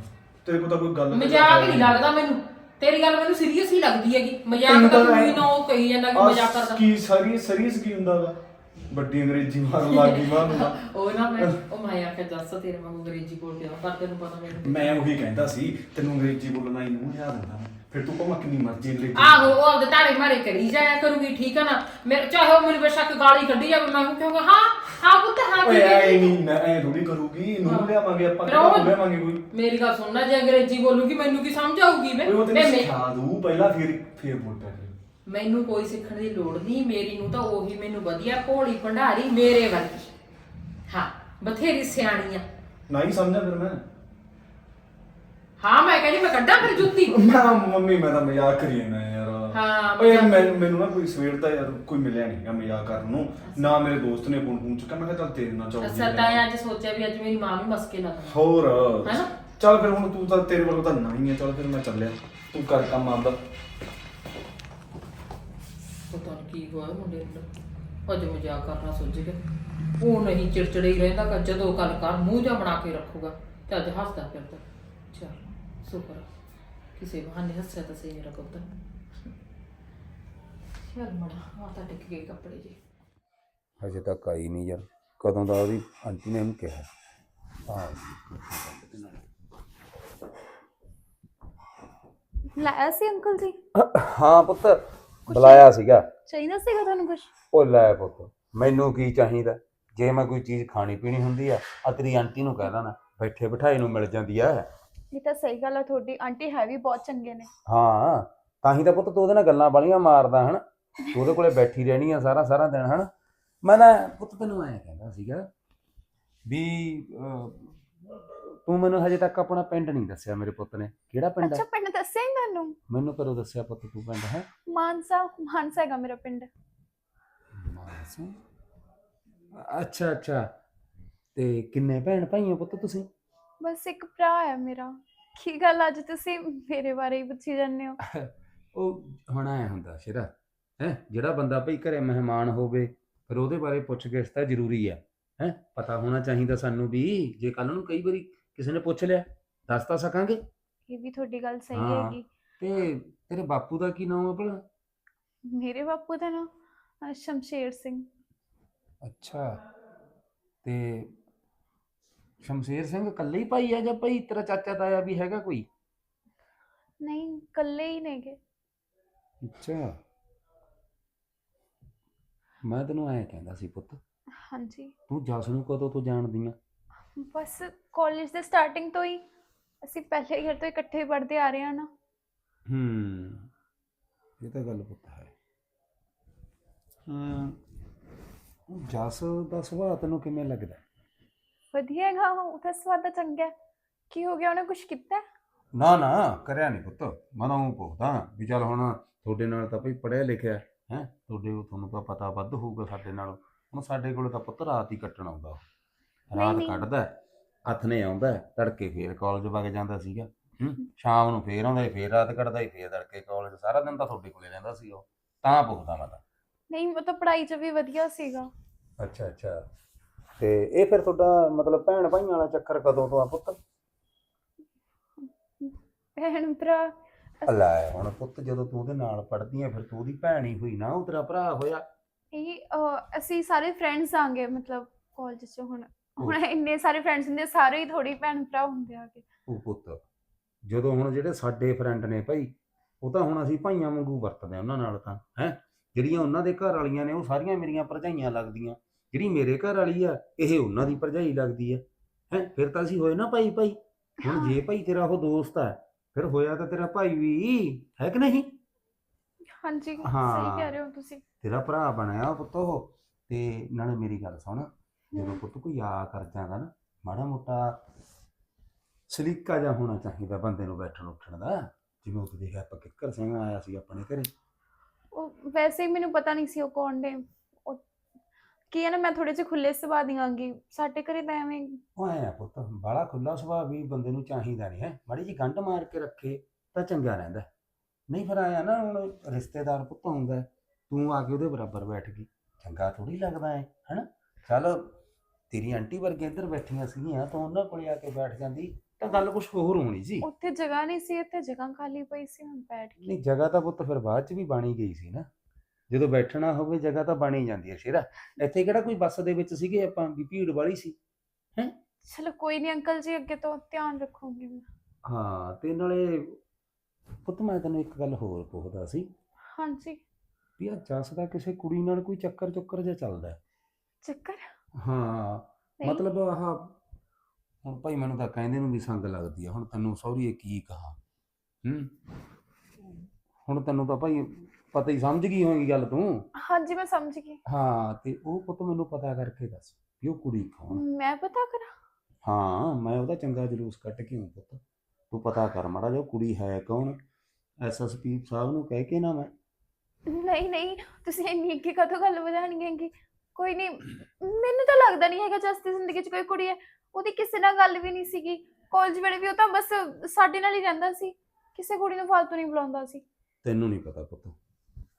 ਤੇਰੇ ਕੋਲ ਤਾਂ ਕੋਈ ਗੱਲ ਮਜ਼ਾਕ ਨਹੀਂ। ਲੱਗਦਾ ਮੈਨੂੰ। ਤੇਰੀ ਗੱਲ ਮੈਨੂੰ ਸੀਰੀਅਸ ਹੀ ਲੱਗਦੀ ਹੈਗੀ। ਮਜ਼ਾਕ ਤਾਂ ਤਾਂ ਨਾ ਉਹ ਕਹੀ ਜਾਂਦਾ ਕਿ ਮਜ਼ਾਕ ਕਰਦਾ। ਕੀ ਸਾਰੀ ਸੀਰੀਅਸ ਕੀ ਹੁੰਦਾ ਵਾ? ਵੱਡੀ ਅੰਗਰੇਜ਼ੀ ਮਾਰਨ ਲੱਗੀ ਮਾਂ ਨੂੰ। ਉਹ ਨਾ ਮੈਂ ਉਹ ਮੈਂ ਆਖਿਆ ਦੱਸ ਤੇਰੇ ਵਾਂਗੂ ਅੰਗਰੇਜ਼ੀ ਬੋਲ ਕੇ ਪਰ ਤੈਨੂੰ ਪਤਾ ਮੈਨੂੰ ਮੈਂ ਉਹੀ ਕਹਿੰਦਾ ਸੀ ਤੈਨੂੰ ਅੰਗਰੇਜ਼ੀ ਬੋਲਣਾ ਹੀ ਨੂੰ ਯਾਦ ਹੁੰਦਾ। ਫਿਰ ਤੂੰ ਭਾਵੇਂ ਕਿੰਨੀ ਮਰਜ਼ੀ ਅੰਗਰੇਜ਼ੀ ਆਹੋ ਉਹ ਆਪਦੇ ਤਾੜੇ ਮਾਰੇ ਕਰੀ ਜਾਇਆ ਕਰੂਗੀ ਠੀਕ ਹੈ ਨਾ? ਮੇਰੇ ਚਾਹੇ ਉਹ ਮੈਨੂੰ ਬੇਸ਼ੱਕ ਗਾਲੀ ਕੱਢੀ ਜਾਵੇ ਮੈਂ ਉਹ ਕਹੂੰਗਾ ਹਾਂ ਹਾਂ ਪੁੱਤ ਹਾਂ ਓਏ ਐ ਨਹੀਂ ਮੈਂ ਐ ਥੋੜੀ ਕਰੂਗੀ ਨੂੰ ਲਿਆਵਾਂਗੇ ਆਪਾਂ ਕਿਹੜਾ ਨੂੰ ਲਿਆਵਾਂਗੇ ਕੋਈ। ਮੇਰੀ ਗੱਲ ਸੁਣਨਾ ਜੇ ਅੰਗਰੇਜ਼ੀ ਬੋਲੂਗੀ ਮੈਨੂੰ ਕੀ ਸਮਝ ਆਊਗੀ ਵੇ ਓਏ ਉਹ ਤੈਨੂੰ ਮੈਂ- ਸਿਖਾ ਦੂ ਪਹਿਲਾਂ ਫਿਰ ਫਿਰ ਬੋਲ ਮੈਨੂੰ ਕੋਈ ਸਿੱਖਣ ਦੀ ਲੋੜ ਨਹੀਂ ਮੇਰੀ ਨੂੰ ਤਾਂ ਉਹੀ ਮੈਨੂੰ ਵਧੀਆ ਭੋਲੀ ਭੰਡਾਰੀ ਮੇਰੇ ਵਰਗੀ। ਹਾਂ ਬਥੇਰੀ ਸਿਆਣੀ ਆ। ਨਹੀਂ ਸਮਝਿਆ ਫਿਰ ਮੈਂ। ਹਾਂ ਮੈਂ ਕਹਿੰਦੀ ਮੈਂ ਕੱਢਾਂ ਫਿਰ ਜੁੱਤੀ। ਮੈਂ ਮੰਮੀ ਮੈਂ ਤਾਂ ਮਜ਼ਾਕ ਕਰੀ ਜਾਂਦਾ ਯਾਰ। ਹਾਂ, ਓਏ ਮੈਨੂੰ ਮੈਨੂੰ ਨਾ ਕੋਈ ਸਵੇਰ ਦਾ ਯਾਰ ਕੋਈ ਮਿਲਿਆ ਨਹੀਂ ਮਜ਼ਾਕ ਕਰਨ ਨੂੰ। ਨਾ ਮੇਰੇ ਦੋਸਤ ਨੇ ਫੋਨ ਫੋਨ ਚੁੱਕਿਆ ਮੈਂ ਕਿਹਾ ਚੱਲ ਤੇਰੇ ਨਾਲ ਅਸਲ ਤਾਂ ਇਹ ਅੱਜ ਸੋਚਿਆ ਵੀ ਅੱਜ ਮੇਰੀ ਮਾਂ ਵੀ ਮਸਕੇ ਦੇਣਾ ਹੋਰ ਹੈਨਾ? ਚੱਲ ਫਿਰ ਹੁਣ ਤੂੰ ਤਾਂ ਤੇਰੇ ਵੱਲੋਂ ਤਾਂ ਨਹੀਂ ਹੈ ਚੱਲ ਫਿਰ ਮੈਂ ਚੱਲਿਆ। ਤੂੰ ਕਰ ਕੰਮ ਆਪਦਾ। ਪਤਾ ਨਹੀਂ ਕੀ ਹੋਇਆ ਮੁੰਡੇ ਨੂੰ। ਅੱਜ ਮਜ਼ਾਕ ਕਰਨਾ ਸੋਚ ਗਿਆ। ਉਹ ਨਹੀਂ ਚਿੜਚਿੜੇ ਹੀ ਰਹਿੰਦਾ ਕਿ ਜਦੋਂ ਗੱਲ ਕਰ ਮੂੰਹ ਜਾ ਬਣਾ ਕੇ ਰੱਖੂਗਾ ਤੇ ਅੱਜ ਹੱਸਦਾ ਫਿਰਦਾ। ਚਲ। ਸ਼ੁਕਰ ਕਿਸੇ ਬਹਾਨੇ ਹੱਸਿਆ ਤਾਂ ਸਹੀ ਮੇਰਾ ਪੁੱਤ। ਚਲ ਮੜਾ ਮਾਤਾ ਟਿਕ ਗਏ ਕੱਪੜੇ ਜੀ। ਹਜੇ ਤੱਕ ਆਈ ਨਹੀਂ ਯਾਰ। ਕਦੋਂ ਦਾ ਉਹਦੀ ਆਂਟੀ ਨੇ ਇਹਨੂੰ ਕਿਹਾ? ਹਾਂ ਲਾਇਆ ਸੀ ਅੰਕਲ ਜੀ? ਹਾਂ ਪੁੱਤ ਬੁਲਾਇਆ ਸੀਗਾ। ਚਾਹੀਦਾ ਸੀਗਾ ਤੁਹਾਨੂੰ ਕੁਝ ਉਹ ਲੈ ਪੁੱਤ ਮੈਨੂੰ ਕੀ ਚਾਹੀਦਾ? ਜੇ ਮੈਂ ਕੋਈ ਚੀਜ਼ ਖਾਣੀ ਪੀਣੀ ਹੁੰਦੀ ਆ ਆ ਤੇਰੀ ਆਂਟੀ ਨੂੰ ਕਹਿ ਦੇਣਾ ਬੈਠੇ ਬਿਠਾਏ ਨੂੰ ਮਿਲ ਜਾਂਦੀ ਆ। ਇਹ ਤਾਂ ਸਹੀ ਗੱਲ ਆ ਤੁਹਾਡੀ ਆਂਟੀ ਹੈ ਵੀ ਬਹੁਤ ਚੰਗੇ ਨੇ। ਹਾਂ ਤਾਂ ਹੀ ਤਾਂ ਪੁੱਤ ਤੂੰ ਉਹਦੇ ਨਾਲ ਗੱਲਾਂ ਬਾਲੀਆਂ ਮਾਰਦਾ ਹਨ? ਤੂੰ ਉਹਦੇ ਕੋਲੇ ਬੈਠੀ ਰਹਿਣੀ ਆ ਸਾਰਾ ਸਾਰਾ ਦਿਨ ਹਨ? ਮੈਂ ਨਾ ਪੁੱਤ ਤੈਨੂੰ ਐਂ ਕਹਿੰਦਾ ਸੀਗਾ ਵੀ ਅਹ, ਤੂੰ ਮੈਨੂੰ ਹਜੇ ਤੱਕ ਆਪਣਾ ਪਿੰਡ ਨਹੀਂ ਦੱਸਿਆ ਮੇਰੇ ਪੁੱਤ ਨੇ। ਕਿਹੜਾ ਪਿੰਡ ਅੱਛਾ ਹੈ ਪਿੰਡ ਦੱਸਿਆ ਹੀ ਤੁਹਾਨੂੰ ਮੈਨੂੰ ਕਦੋਂ ਦੱਸਿਆ ਪੁੱਤ ਤੂੰ ਪਿੰਡ ਹੈ? ਮਾਨਸਾ ਮਾਨਸਾ ਹੈਗਾ ਮੇਰਾ ਪਿੰਡ। ਮਾਨਸਾ? ਅੱਛਾ ਅੱਛਾ। ਤੇ ਕਿੰਨੇ ਭੈਣ ਭਾਈ ਹੋ ਪੁੱਤ ਤੁਸੀਂ? ਬਸ ਇੱਕ ਭਰਾ ਹੈ ਮੇਰਾ। ਕੀ ਗੱਲ ਅੱਜ ਤੁਸੀਂ ਮੇਰੇ ਬਾਰੇ ਹੀ ਪੁੱਛੀ ਜਾਂਦੇ ਹੋ? ਉਹ ਹੁਣ ਆਇਆ ਹੁੰਦਾ ਸ਼ੇਰਾ ਹੈ ਜਿਹੜਾ ਬੰਦਾ ਭਈ ਘਰੇ ਮਹਿਮਾਨ ਹੋਵੇ ਫਿਰ ਉਹਦੇ ਬਾਰੇ ਪੁੱਛ ਗਿੱਛ ਤਾਂ ਜ਼ਰੂਰੀ ਆ। ਹੈ ਪਤਾ ਹੋਣਾ ਚਾਹੀਦਾ ਸਾਨੂੰ ਵੀ ਜੇ ਕੱਲ ਨੂੰ ਕਈ ਵਾਰੀ ਕਿਸੇ ਨੇ ਪੁੱਛ ਲਿਆ ਦੱਸ ਤਾਂ ਸਕਾਂਗੇ? ਇਹ ਵੀ ਤੁਹਾਡੀ ਗੱਲ ਸਹੀ ਹਾਂ। ਹੈਗੀ। ਤੇ ਤੇਰੇ ਬਾਪੂ ਦਾ ਕੀ ਨਾਮ ਹੈ ਭਲਾ? ਮੇਰੇ ਬਾਪੂ ਦਾ ਨਾਮ ਸ਼ਮਸ਼ੇਰ ਸਿੰਘ। ਅੱਛਾ ਤੇ ਸ਼ਮਸ਼ੇਰ ਸਿੰਘ ਇਕੱਲੇ ਹੀ ਭਾਈ ਆ ਜਾਂ ਭਾਈ ਤੇਰਾ ਚਾਚਾ ਤਾਇਆ ਵੀ ਹੈਗਾ ਕੋਈ? ਨਹੀਂ ਇਕੱਲੇ ਹੀ ਨੇਗੇ। ਅੱਛਾ। ਮੈਂ ਤੈਨੂੰ ਐਂ ਕਹਿੰਦਾ ਸੀ ਪੁੱਤ ਹਾਂਜੀ। ਤੂੰ ਜਸ ਨੂੰ ਕਦੋਂ ਤੋਂ ਜਾਣਦੀ ਆ? ਬਸ ਕਾਲਜ ਦੇ ਸਟਾਰਟਿੰਗ ਤੋਂ ਹੀ। ਅਸੀਂ ਪਹਿਲੇ ਘਰ ਤੋਂ ਇਕੱਠੇ ਹੀ ਪੜ੍ਹਦੇ ਆ ਰਹੇ ਹਾਂ ਨਾ। ਹੂੰ ਇਹ ਤਾਂ ਗੱਲ ਪੁੱਤ ਹੈ। ਹਾਂ ਜਸ ਦਾ ਸੁਭਾਅ ਤੈਨੂੰ ਕਿਵੇਂ ਲੱਗਦਾ? ਵਧੀਆ ਹੈਗਾ ਉਹ ਤਾਂ ਸਵਾਦ ਚੰਗਾ ਹੈ। ਕੀ ਹੋ ਗਿਆ ਉਹਨੇ ਕੁਝ ਕੀਤਾ ਹੈ? ਨਾ ਨਾ ਕਰਿਆ ਨਹੀਂ ਪੁੱਤ। ਮੈਂ ਤਾਂ ਉਹ ਪੁੱਛਦਾ ਵੀ ਚੱਲ ਹੁਣ ਤੁਹਾਡੇ ਨਾਲ ਤਾਂ ਭਈ ਪੜਿਆ ਲਿਖਿਆ ਹੈ ਤੁਹਾਡੇ ਤੁਹਾਨੂੰ ਤਾਂ ਪਤਾ ਵੱਧ ਹੋਊਗਾ ਸਾਡੇ ਨਾਲ। ਹੁਣ ਸਾਡੇ ਕੋਲ ਤਾਂ ਪੁੱਤ ਰਾਤ ਹੀ ਕੱਟਣ ਆਉਂਦਾ ਉਹ। ਰਾਤ ਨਹੀਂ। ਕੱਢਦਾ ਹੱਥ ਨੇ ਆਉਂਦਾ ਤੜਕੇ ਫੇਰ ਕਾਲਜ ਵਗ ਜਾਂਦਾ ਸੀਗਾ ਹੂੰ? ਸ਼ਾਮ ਨੂੰ ਫੇਰ ਆਉਂਦਾ ਸੀ, ਫੇਰ ਰਾਤ ਕੱਢਦਾ ਸੀ, ਫੇਰ ਤੜਕੇ ਕਾਲਜ ਸਾਰਾ ਦਿਨ ਤਾਂ ਤੁਹਾਡੇ ਕੋਲੇ ਰਹਿੰਦਾ ਸੀ ਉਹ। ਤਾਂ ਪੁੱਛਦਾ ਮੈਂ ਤਾਂ। ਨਹੀਂ ਉਹ ਤਾਂ ਪੜ੍ਹਾਈ 'ਚ ਵੀ ਵਧੀਆ ਸੀਗਾ। ਅੱਛਾ ਅੱਛਾ। ਤੇ ਇਹ ਫਿਰ ਤੁਹਾਡਾ ਮਤਲਬ ਭੈਣ ਭਾਈਆਂ ਵਾਲਾ ਚੱਕਰ ਕਦੋਂ ਤੋਂ ਆ ਪੁੱਤ? ਭੈਣ ਭਰਾ। ਲੈ ਹੁਣ ਪੁੱਤ ਜਦੋਂ ਤੂੰ ਉਹਦੇ ਨਾਲ ਪੜਦੀ ਆ ਫਿਰ ਤੂੰ ਉਹਦੀ ਭੈਣ ਹੀ ਹੋਈ ਨਾ ਉਹ ਤੇਰਾ ਭਰਾ ਹੋਇਆ। ਇਹ ਅਹ, ਅਸੀਂ ਸਾਰੇ ਫਰੈਂਡਸ ਆਂਗੇ ਮਤਲਬ ਕਾਲਜ 'ਚ ਹੁਣ। ਹੁਣ ਇੰਨੇ ਸਾਰੇ ਫਰੈਂਡਸ ਹੁੰਦੇ ਸਾਰੇ ਹੀ ਥੋੜੀ ਭੈਣ ਭਰਾ ਹੁੰਦੇ ਆਗੇ। ਉਹ ਪੁੱਤ ਜਦੋਂ ਹੁਣ ਜਿਹੜੇ ਸਾਡੇ ਫਰੈਂਡ ਨੇ ਭਾਈ ਉਹ ਤਾਂ ਹੁਣ ਅਸੀਂ ਭਾਈਆਂ ਵਾਂਗੂ ਵਰਤਦੇ ਆ ਉਹਨਾਂ ਨਾਲ ਤਾਂ ਹੈ? ਜਿਹੜੀਆਂ ਉਹਨਾਂ ਦੇ ਘਰ ਵਾਲੀਆਂ ਨੇ ਉਹ ਸਾਰੀਆਂ ਮੇਰੀਆਂ ਭਰਜਾਈਆਂ ਲੱਗਦੀਆਂ। ਜਿਹੜੀ ਮੇਰੇ ਘਰ ਵਾਲੀ ਆ ਇਹ ਉਹਨਾਂ ਦੀ ਭਰਜਾਈ ਲੱਗਦੀ ਆ। ਹੈ ਫਿਰ ਤਾਂ ਅਸੀਂ ਹੋਏ ਨਾ ਭਾਈ ਭਾਈ। ਹੁਣ ਜੇ ਭਾਈ ਤੇਰਾ ਉਹ ਦੋਸਤ ਆ ਫਿਰ ਹੋਇਆ ਤਾਂ ਤੇਰਾ ਭਾਈ ਵੀ ਹੈ ਕਿ ਨਹੀਂ? ਹਾਂਜੀ ਸਹੀ। ਕਹਿ ਰਹੇ ਹੋ ਤੁਸੀਂ। ਤੇਰਾ ਭਰਾ ਬਣਿਆ ਪੁੱਤ ਉਹ ਤੇ ਨਾਲੇ ਮੇਰੀ ਗੱਲ ਸੁਣ ਜਦੋਂ ਪੁੱਤ ਕੋਈ ਆ ਕਰ ਜਾਂਦਾ ਨਾ ਮਾੜਾ ਮੋਟਾ ਸਲੀਕਾ ਜਿਹਾ ਹੋਣਾ ਚਾਹੀਦਾ ਬੰਦੇ ਨੂੰ ਬੈਠਣ ਉੱਠਣ ਦਾ। ਜਿਵੇਂ ਉਹ ਦੇਖਿਆ ਆਪਾਂ ਕਿੱਕਰ ਸਿੰਘ ਆਇਆ ਸੀ ਆਪਣੇ ਘਰੇ। ਉਹ ਵੈਸੇ ਹੀ ਮੈਨੂੰ ਪਤਾ ਨਹੀਂ ਸੀ ਉਹ ਕੌਣ ਨੇ। ਕੀ ਹੈ ਨਾ ਮੈਂ ਥੋੜੇ ਜਿਹੇ ਖੁੱਲੇ ਸੁਭਾਅ ਦੀ ਆਂਗੀ ਸਾਡੇ ਘਰੇ ਤਾਂ ਐਵੇਂ ਉਹ ਆਇਆ ਪੁੱਤ ਬਾਲਾ ਖੁੱਲਾ ਸੁਭਾਅ ਵੀ ਬੰਦੇ ਨੂੰ ਚਾਹੀਦਾ ਨਹੀਂ ਹੈ। ਮਾੜੀ ਜੀ ਗੰਢ ਮਾਰ ਕੇ ਰੱਖੇ ਤਾਂ ਚੰਗਾ ਰਹਿੰਦਾ ਨਹੀਂ ਫਿਰ ਆਇਆ ਨਾ ਹੁਣ ਰਿਸ਼ਤੇਦਾਰ ਪੁੱਤ ਹੁੰਦਾ ਹੈ, ਤੂੰ ਆ ਕੇ ਉਹਦੇ ਬਰਾਬਰ ਬੈਠ ਗਈ। ਚੰਗਾ ਥੋੜੀ ਲੱਗਦਾ ਹੈ ਹਨਾ? ਚੱਲ ਤੇਰੀ ਆਂਟੀ ਵਰਗੇ ਇੱਧਰ ਬੈਠੀਆਂ ਸੀਗੀਆਂ ਤਾਂ ਉਹਨਾਂ ਕੋਲੇ ਆ ਕੇ ਬੈਠ ਜਾਂਦੀ ਤਾਂ ਗੱਲ ਕੁਝ ਹੋਰ ਹੋਣੀ ਸੀ। ਉੱਥੇ ਜਗ੍ਹਾ ਨਹੀਂ ਸੀ ਇੱਥੇ ਜਗ੍ਹਾ ਖਾਲੀ ਪਈ ਸੀ ਮੈਂ ਬੈਠ ਗਈ। ਨਹੀਂ ਜਗ੍ਹਾ ਤਾਂ ਪੁੱਤ ਫਿਰ ਬਾਅਦ ਚ ਵੀ ਬਣੀ ਗਈ ਸੀ ਨਾ। ਜਦੋਂ ਬੈਠਣਾ ਹੋਵੇ ਜਗ੍ਹਾ ਤਾਂ ਬਣੀ ਜਾਂਦੀ ਹੈ ਸ਼ੇਰਾ। ਇੱਥੇ ਕਿਹੜਾ ਕੋਈ ਬੱਸ ਦੇ ਵਿੱਚ ਸੀਗੇ ਆਪਾਂ ਵੀ ਭੀੜ ਵਾਲੀ ਸੀ? ਚਲੋ ਕੋਈ ਨਹੀਂ ਅੰਕਲ ਜੀ ਅੱਗੇ ਤੋਂ ਧਿਆਨ ਰੱਖੂੰਗੀ ਮੈਂ। ਹਾਂ ਤੇ ਨਾਲੇ ਪੁੱਤ ਮੈਂ ਤੈਨੂੰ ਇੱਕ ਗੱਲ ਹੋਰ ਪੁੱਛਦਾ ਸੀ। ਹਾਂਜੀ। ਵੀ ਆ ਜੱਸ ਦਾ ਕਿਸੇ ਕੁੜੀ ਨਾਲ ਕੋਈ ਚੱਕਰ ਚੁੱਕਰ ਜਿਹਾ ਚੱਲਦਾ ਹੈ। ਚੱਕਰ? ਹਾਂ ਨਹੀਂ। ਮਤਲਬ ਆਹ ਹੁਣ ਭਾਈ ਮੈਨੂੰ ਤਾਂ ਕਹਿੰਦੇ ਨੂੰ ਵੀ ਸੰਗ ਲੱਗਦੀ ਆ ਹੁਣ ਤੈਨੂੰ ਸੌਰੀ ਕੀ ਕਹਾ? ਹੂੰ? ਹੁਣ ਤੈਨੂੰ ਤਾਂ ਭਾਈ ਪਤਾ ਹੀ ਸਮਝ ਗਈ ਹੋਵੇਗੀ ਗੱਲ ਤੂੰ? ਹਾਂਜੀ ਮੈਂ ਸਮਝ ਗਈ। ਹਾਂ ਤੇ ਉਹ ਪੁੱਤ ਮੈਨੂੰ ਪਤਾ ਕਰਕੇ ਦੱਸ ਵੀ ਉਹ ਕੁੜੀ ਕੌਣ? ਮੈਂ ਪਤਾ ਕਰਾਂ? ਹਾਂ ਮੈਂ ਉਹਦਾ ਚੰਗਾ ਜਲੂਸ ਕੱਟ ਕੇ ਆਉਂ ਪੁੱਤ। ਤੂੰ ਪਤਾ ਕਰ ਮਾੜਾ ਜਿਹਾ ਉਹ ਕੁੜੀ ਹੈ ਕੌਣ? ਐਸਐਸਪੀ ਸਾਹਿਬ ਨੂੰ ਕਹਿ ਕੇ ਨਾ ਮੈਂ। ਨਹੀਂ ਨਹੀਂ ਤੁਸੀਂ ਇੰਨੀ ਅੱਗੇ ਕਦੋਂ ਗੱਲ ਵਧਾਣੀ ਹੈਗੀ ਕੋਈ ਨਹੀਂ ਮੈਨੂੰ ਤਾਂ ਲੱਗਦਾ ਨਹੀਂ ਹੈਗਾ ਜਸ ਦੀ ਜ਼ਿੰਦਗੀ 'ਚ ਕੋਈ ਕੁੜੀ ਹੈ। ਉਹਦੀ ਕਿਸੇ ਨਾਲ ਗੱਲ ਵੀ ਨਹੀਂ ਸੀਗੀ। ਕਾਲਜ ਵੇਲੇ ਵੀ ਉਹ ਤਾਂ ਬਸ ਸਾਡੇ ਨਾਲ ਹੀ ਰਹਿੰਦਾ ਸੀ। ਕਿਸੇ ਕੁੜੀ ਨੂੰ ਫालतू ਨਹੀਂ ਬੁਲਾਉਂਦਾ ਸੀ। ਤੈਨੂੰ ਨਹੀਂ ਪਤਾ ਪੁੱਤ।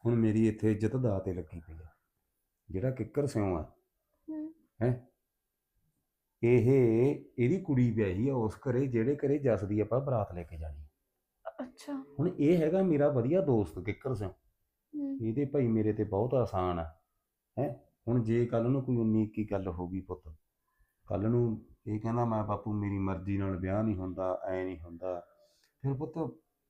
ਹੁਣ ਮੇਰੀ ਇੱਥੇ ਇੱਜ਼ਤ ਦਾ ਤੇ ਲੱਗੀ ਪਈ ਆ ਜਿਹੜਾ ਕਿੱਕਰ ਸਿਉਂ ਆ ਹਮ, ਇਹ ਇਹਦੀ ਕੁੜੀ ਵਿਆਹੀ ਆ ਉਸ ਘਰੇ ਜਿਹੜੇ ਘਰੇ ਜੱਸ ਦੀ ਆਪਾਂ ਬਰਾਤ ਲੈ ਕੇ ਜਾਣੀ ਅੱਛਾ। ਹੁਣ ਇਹ ਹੈਗਾ ਮੇਰਾ ਵਧੀਆ ਦੋਸਤ ਕਿੱਕਰ ਸਿਉਂ। ਹਮ, ਇਹਦੇ ਭਾਈ ਮੇਰੇ ਤੇ ਬਹੁਤ ਆਸਾਨ ਆ ਹੈ? ਹੁਣ ਜੇ ਕੱਲ ਨੂੰ ਕੋਈ 19 ਕੀ ਗੱਲ ਹੋ ਗਈ ਪੁੱਤ ਕੱਲ ਨੂੰ ਇਹ ਕਹਿੰਦਾ ਮੈਂ ਬਾਪੂ ਮੇਰੀ ਮਰਜ਼ੀ ਨਾਲ ਵਿਆਹ ਨਹੀਂ ਹੁੰਦਾ ਐ ਨਹੀਂ ਹੁੰਦਾ। ਫਿਰ ਪੁੱਤ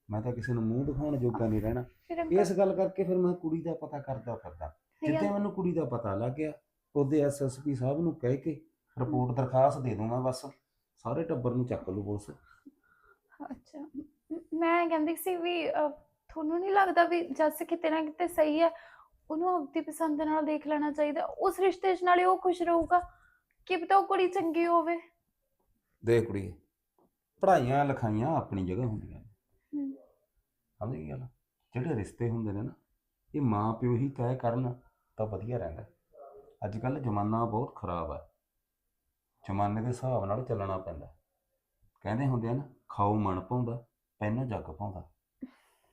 ਮੈਂ ਤਾਂ ਕਿਸੇ ਨੂੰ ਮੂੰਹ ਦਿਖਾਉਣ ਜੋਗਾ ਨਹੀਂ ਰਹਿਣਾ। ਫਿਰ ਅੰਕਲ ਇਸ ਗੱਲ ਕਰਕੇ ਫਿਰ ਮੈਂ ਕੁੜੀ ਦਾ ਪਤਾ ਕਰਦਾ ਫਿਰਦਾ। ਅੰਕਲ, ਮੈਨੂੰ ਕੁੜੀ ਦਾ ਪਤਾ ਲੱਗ ਗਿਆ ਉਹਦੇ ਐਸਐਸਪੀ ਸਾਹਿਬ ਨੂੰ ਕਹਿ ਕੇ ਰਿਪੋਰਟ ਦਰਖਾਸਤ ਦੇ ਦੂੰਗਾ ਬਸ। ਸਾਰੇ ਟੱਬਰ ਨੂੰ ਚੱਕ ਲੂ ਪੁਲਿਸ। ਅੱਛਾ। ਮ- ਮੈਂ ਕਹਿੰਦੀ ਸੀ ਵੀ ਅਹ, ਤੁਹਾਨੂੰ ਨਹੀਂ ਲੱਗਦਾ ਵੀ ਜੱਸ ਕਿਤੇ ਨਾ ਕਿਤੇ ਸਹੀ ਹੈ? ਉਹਨੂੰ ਆਪਦੀ ਪਸੰਦ ਨਾਲ ਦੇਖ ਲੈਣਾ ਚਾਹੀਦਾ। ਉਸ ਰਿਸ਼ਤੇ 'ਚ ਨਾਲੇ ਉਹ ਖੁਸ਼ ਰਹੂਗਾ ਕੀ ਪਤਾ ਉਹ ਕੁੜੀ ਚੰਗੀ ਹੋਵੇ। ਦੇਖ ਕੁੜੀ ਪੜ੍ਹਾਈਆਂ ਲਿਖਾਈਆਂ ਆਪਣੀ ਜਗ੍ਹਾ ਹੁੰਦੀਆਂ ਨੇ। ਸਮਝ ਗਈ ਗੱਲ? ਜਿਹੜੇ ਰਿਸ਼ਤੇ ਹੁੰਦੇ ਨੇ ਨਾ, ਇਹ ਮਾਂ ਪਿਓ ਹੀ ਤੈਅ ਕਰਨ ਤਾਂ ਵਧੀਆ ਰਹਿੰਦਾ। ਅੱਜ ਕੱਲ ਜ਼ਮਾਨਾ ਬਹੁਤ ਖਰਾਬ ਹੈ ਜ਼ਮਾਨੇ ਦੇ ਹਿਸਾਬ ਨਾਲ ਚੱਲਣਾ ਪੈਂਦਾ। ਕਹਿੰਦੇ ਹੁੰਦੇ ਆ ਨਾ, ਖਾਓ ਮਨ ਪਾਉਂਦਾ ਪੈਨੋ ਜੱਗ ਪਾਉਂਦਾ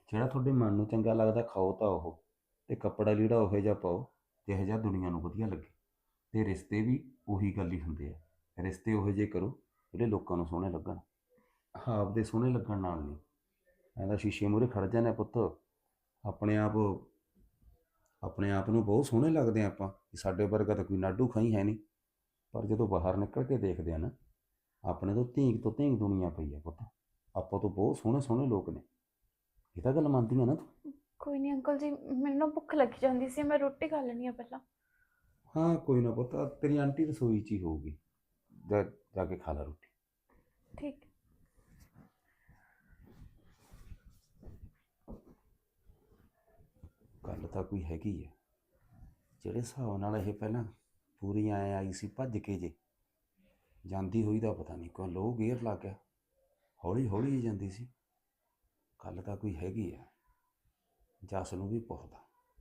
ਜਿਹੜਾ ਤੁਹਾਡੇ ਮਨ ਨੂੰ ਚੰਗਾ ਲੱਗਦਾ, ਖਾਓ ਤਾਂ ਉਹ। ਤੇ ਕੱਪੜਾ ਲੀੜਾ ਉਹੋ ਜਿਹਾ ਪਾਓ, ਜਿਹੋ ਜਿਹਾ ਦੁਨੀਆ ਨੂੰ ਵਧੀਆ ਲੱਗੇ। ਤੇ ਰਿਸ਼ਤੇ ਵੀ ਉਹੀ ਗੱਲ ਹੀ ਹੁੰਦੇ ਆ। ਰਿਸ਼ਤੇ ਉਹੋ ਜਿਹੇ ਕਰੋ, ਜਿਹੜੇ ਲੋਕਾਂ ਨੂੰ ਸੋਹਣੇ ਲੱਗਣ। ਆਪ ਦੇ ਸੋਹਣੇ ਲੱਗਣ ਨਾਲ ਨਹੀਂ। ਐਂਦਾ ਸ਼ੀਸ਼ੇ ਮੂਹਰੇ ਖੜ ਜਾਂਦੇ ਪੁੱਤ। ਆਪਣੇ ਆਪ ਆਪਣੇ ਆਪ ਨੂੰ ਬਹੁਤ ਸੋਹਣੇ ਲੱਗਦੇ ਆ ਆਪਾਂ ਕਿ ਸਾਡੇ ਵਰਗਾ ਤਾਂ ਕੋਈ ਨਾਡੂ ਖਾਈ ਹੈ ਨਹੀਂ। ਪਰ ਜਦੋਂ ਬਾਹਰ ਨਿਕਲ ਕੇ ਦੇਖਦੇ ਆ ਨਾ ਆਪਣੇ ਤੋਂ ਧੀਂਗ ਤੋਂ ਧੀਂਗ ਦੁਨੀਆ ਪਈ ਆ ਪੁੱਤ। ਆਪਾਂ ਤੋਂ ਬਹੁਤ ਸੋਹਣੇ ਸੋਹਣੇ ਲੋਕ ਨੇ। ਇਹ ਤਾਂ ਗੱਲ ਮੰਨਦੀਆਂ ਨਾ ਤੂੰ? ਕੋਈ ਨਹੀਂ ਅੰਕਲ ਜੀ ਮੈਨੂੰ ਨਾ ਭੁੱਖ ਲੱਗ ਜਾਂਦੀ ਸੀ ਮੈਂ ਰੋਟੀ ਖਾ ਲੈਣੀ ਆ ਪਹਿਲਾਂ। ਹਾਂ ਕੋਈ ਨਾ ਪੁੱਤ ਤੇਰੀ ਆਂਟੀ ਰਸੋਈ 'ਚ ਹੀ ਹੋਊਗੀ। ਜਾ ਜਾ ਕੇ ਖਾ ਲੈ ਰੋਟੀ। ਠੀਕ। ਗੱਲ ਤਾਂ ਕੋਈ ਹੈਗੀ ਹੈ ਜਿਹੜੇ ਹਿਸਾਬ ਨਾਲ ਇਹ ਪਹਿਲਾਂ ਪੂਰੀ ਐ ਆਈ ਸੀ, ਭੱਜ ਕੇ ਜੇ, ਜਾਂਦੀ ਹੋਈ ਦਾ ਪਤਾ ਨਹੀਂ ਕੋਈ ਲੋ ਗੇਅਰ ਲੱਗ ਗਿਆ, ਹੌਲੀ ਹੌਲੀ ਜਾਂਦੀ ਸੀ। ਗੱਲ ਤਾਂ ਕੋਈ ਹੈਗੀ ਆ, ਜਸ ਨੂੰ ਵੀ ਪੁੱਛਦਾ।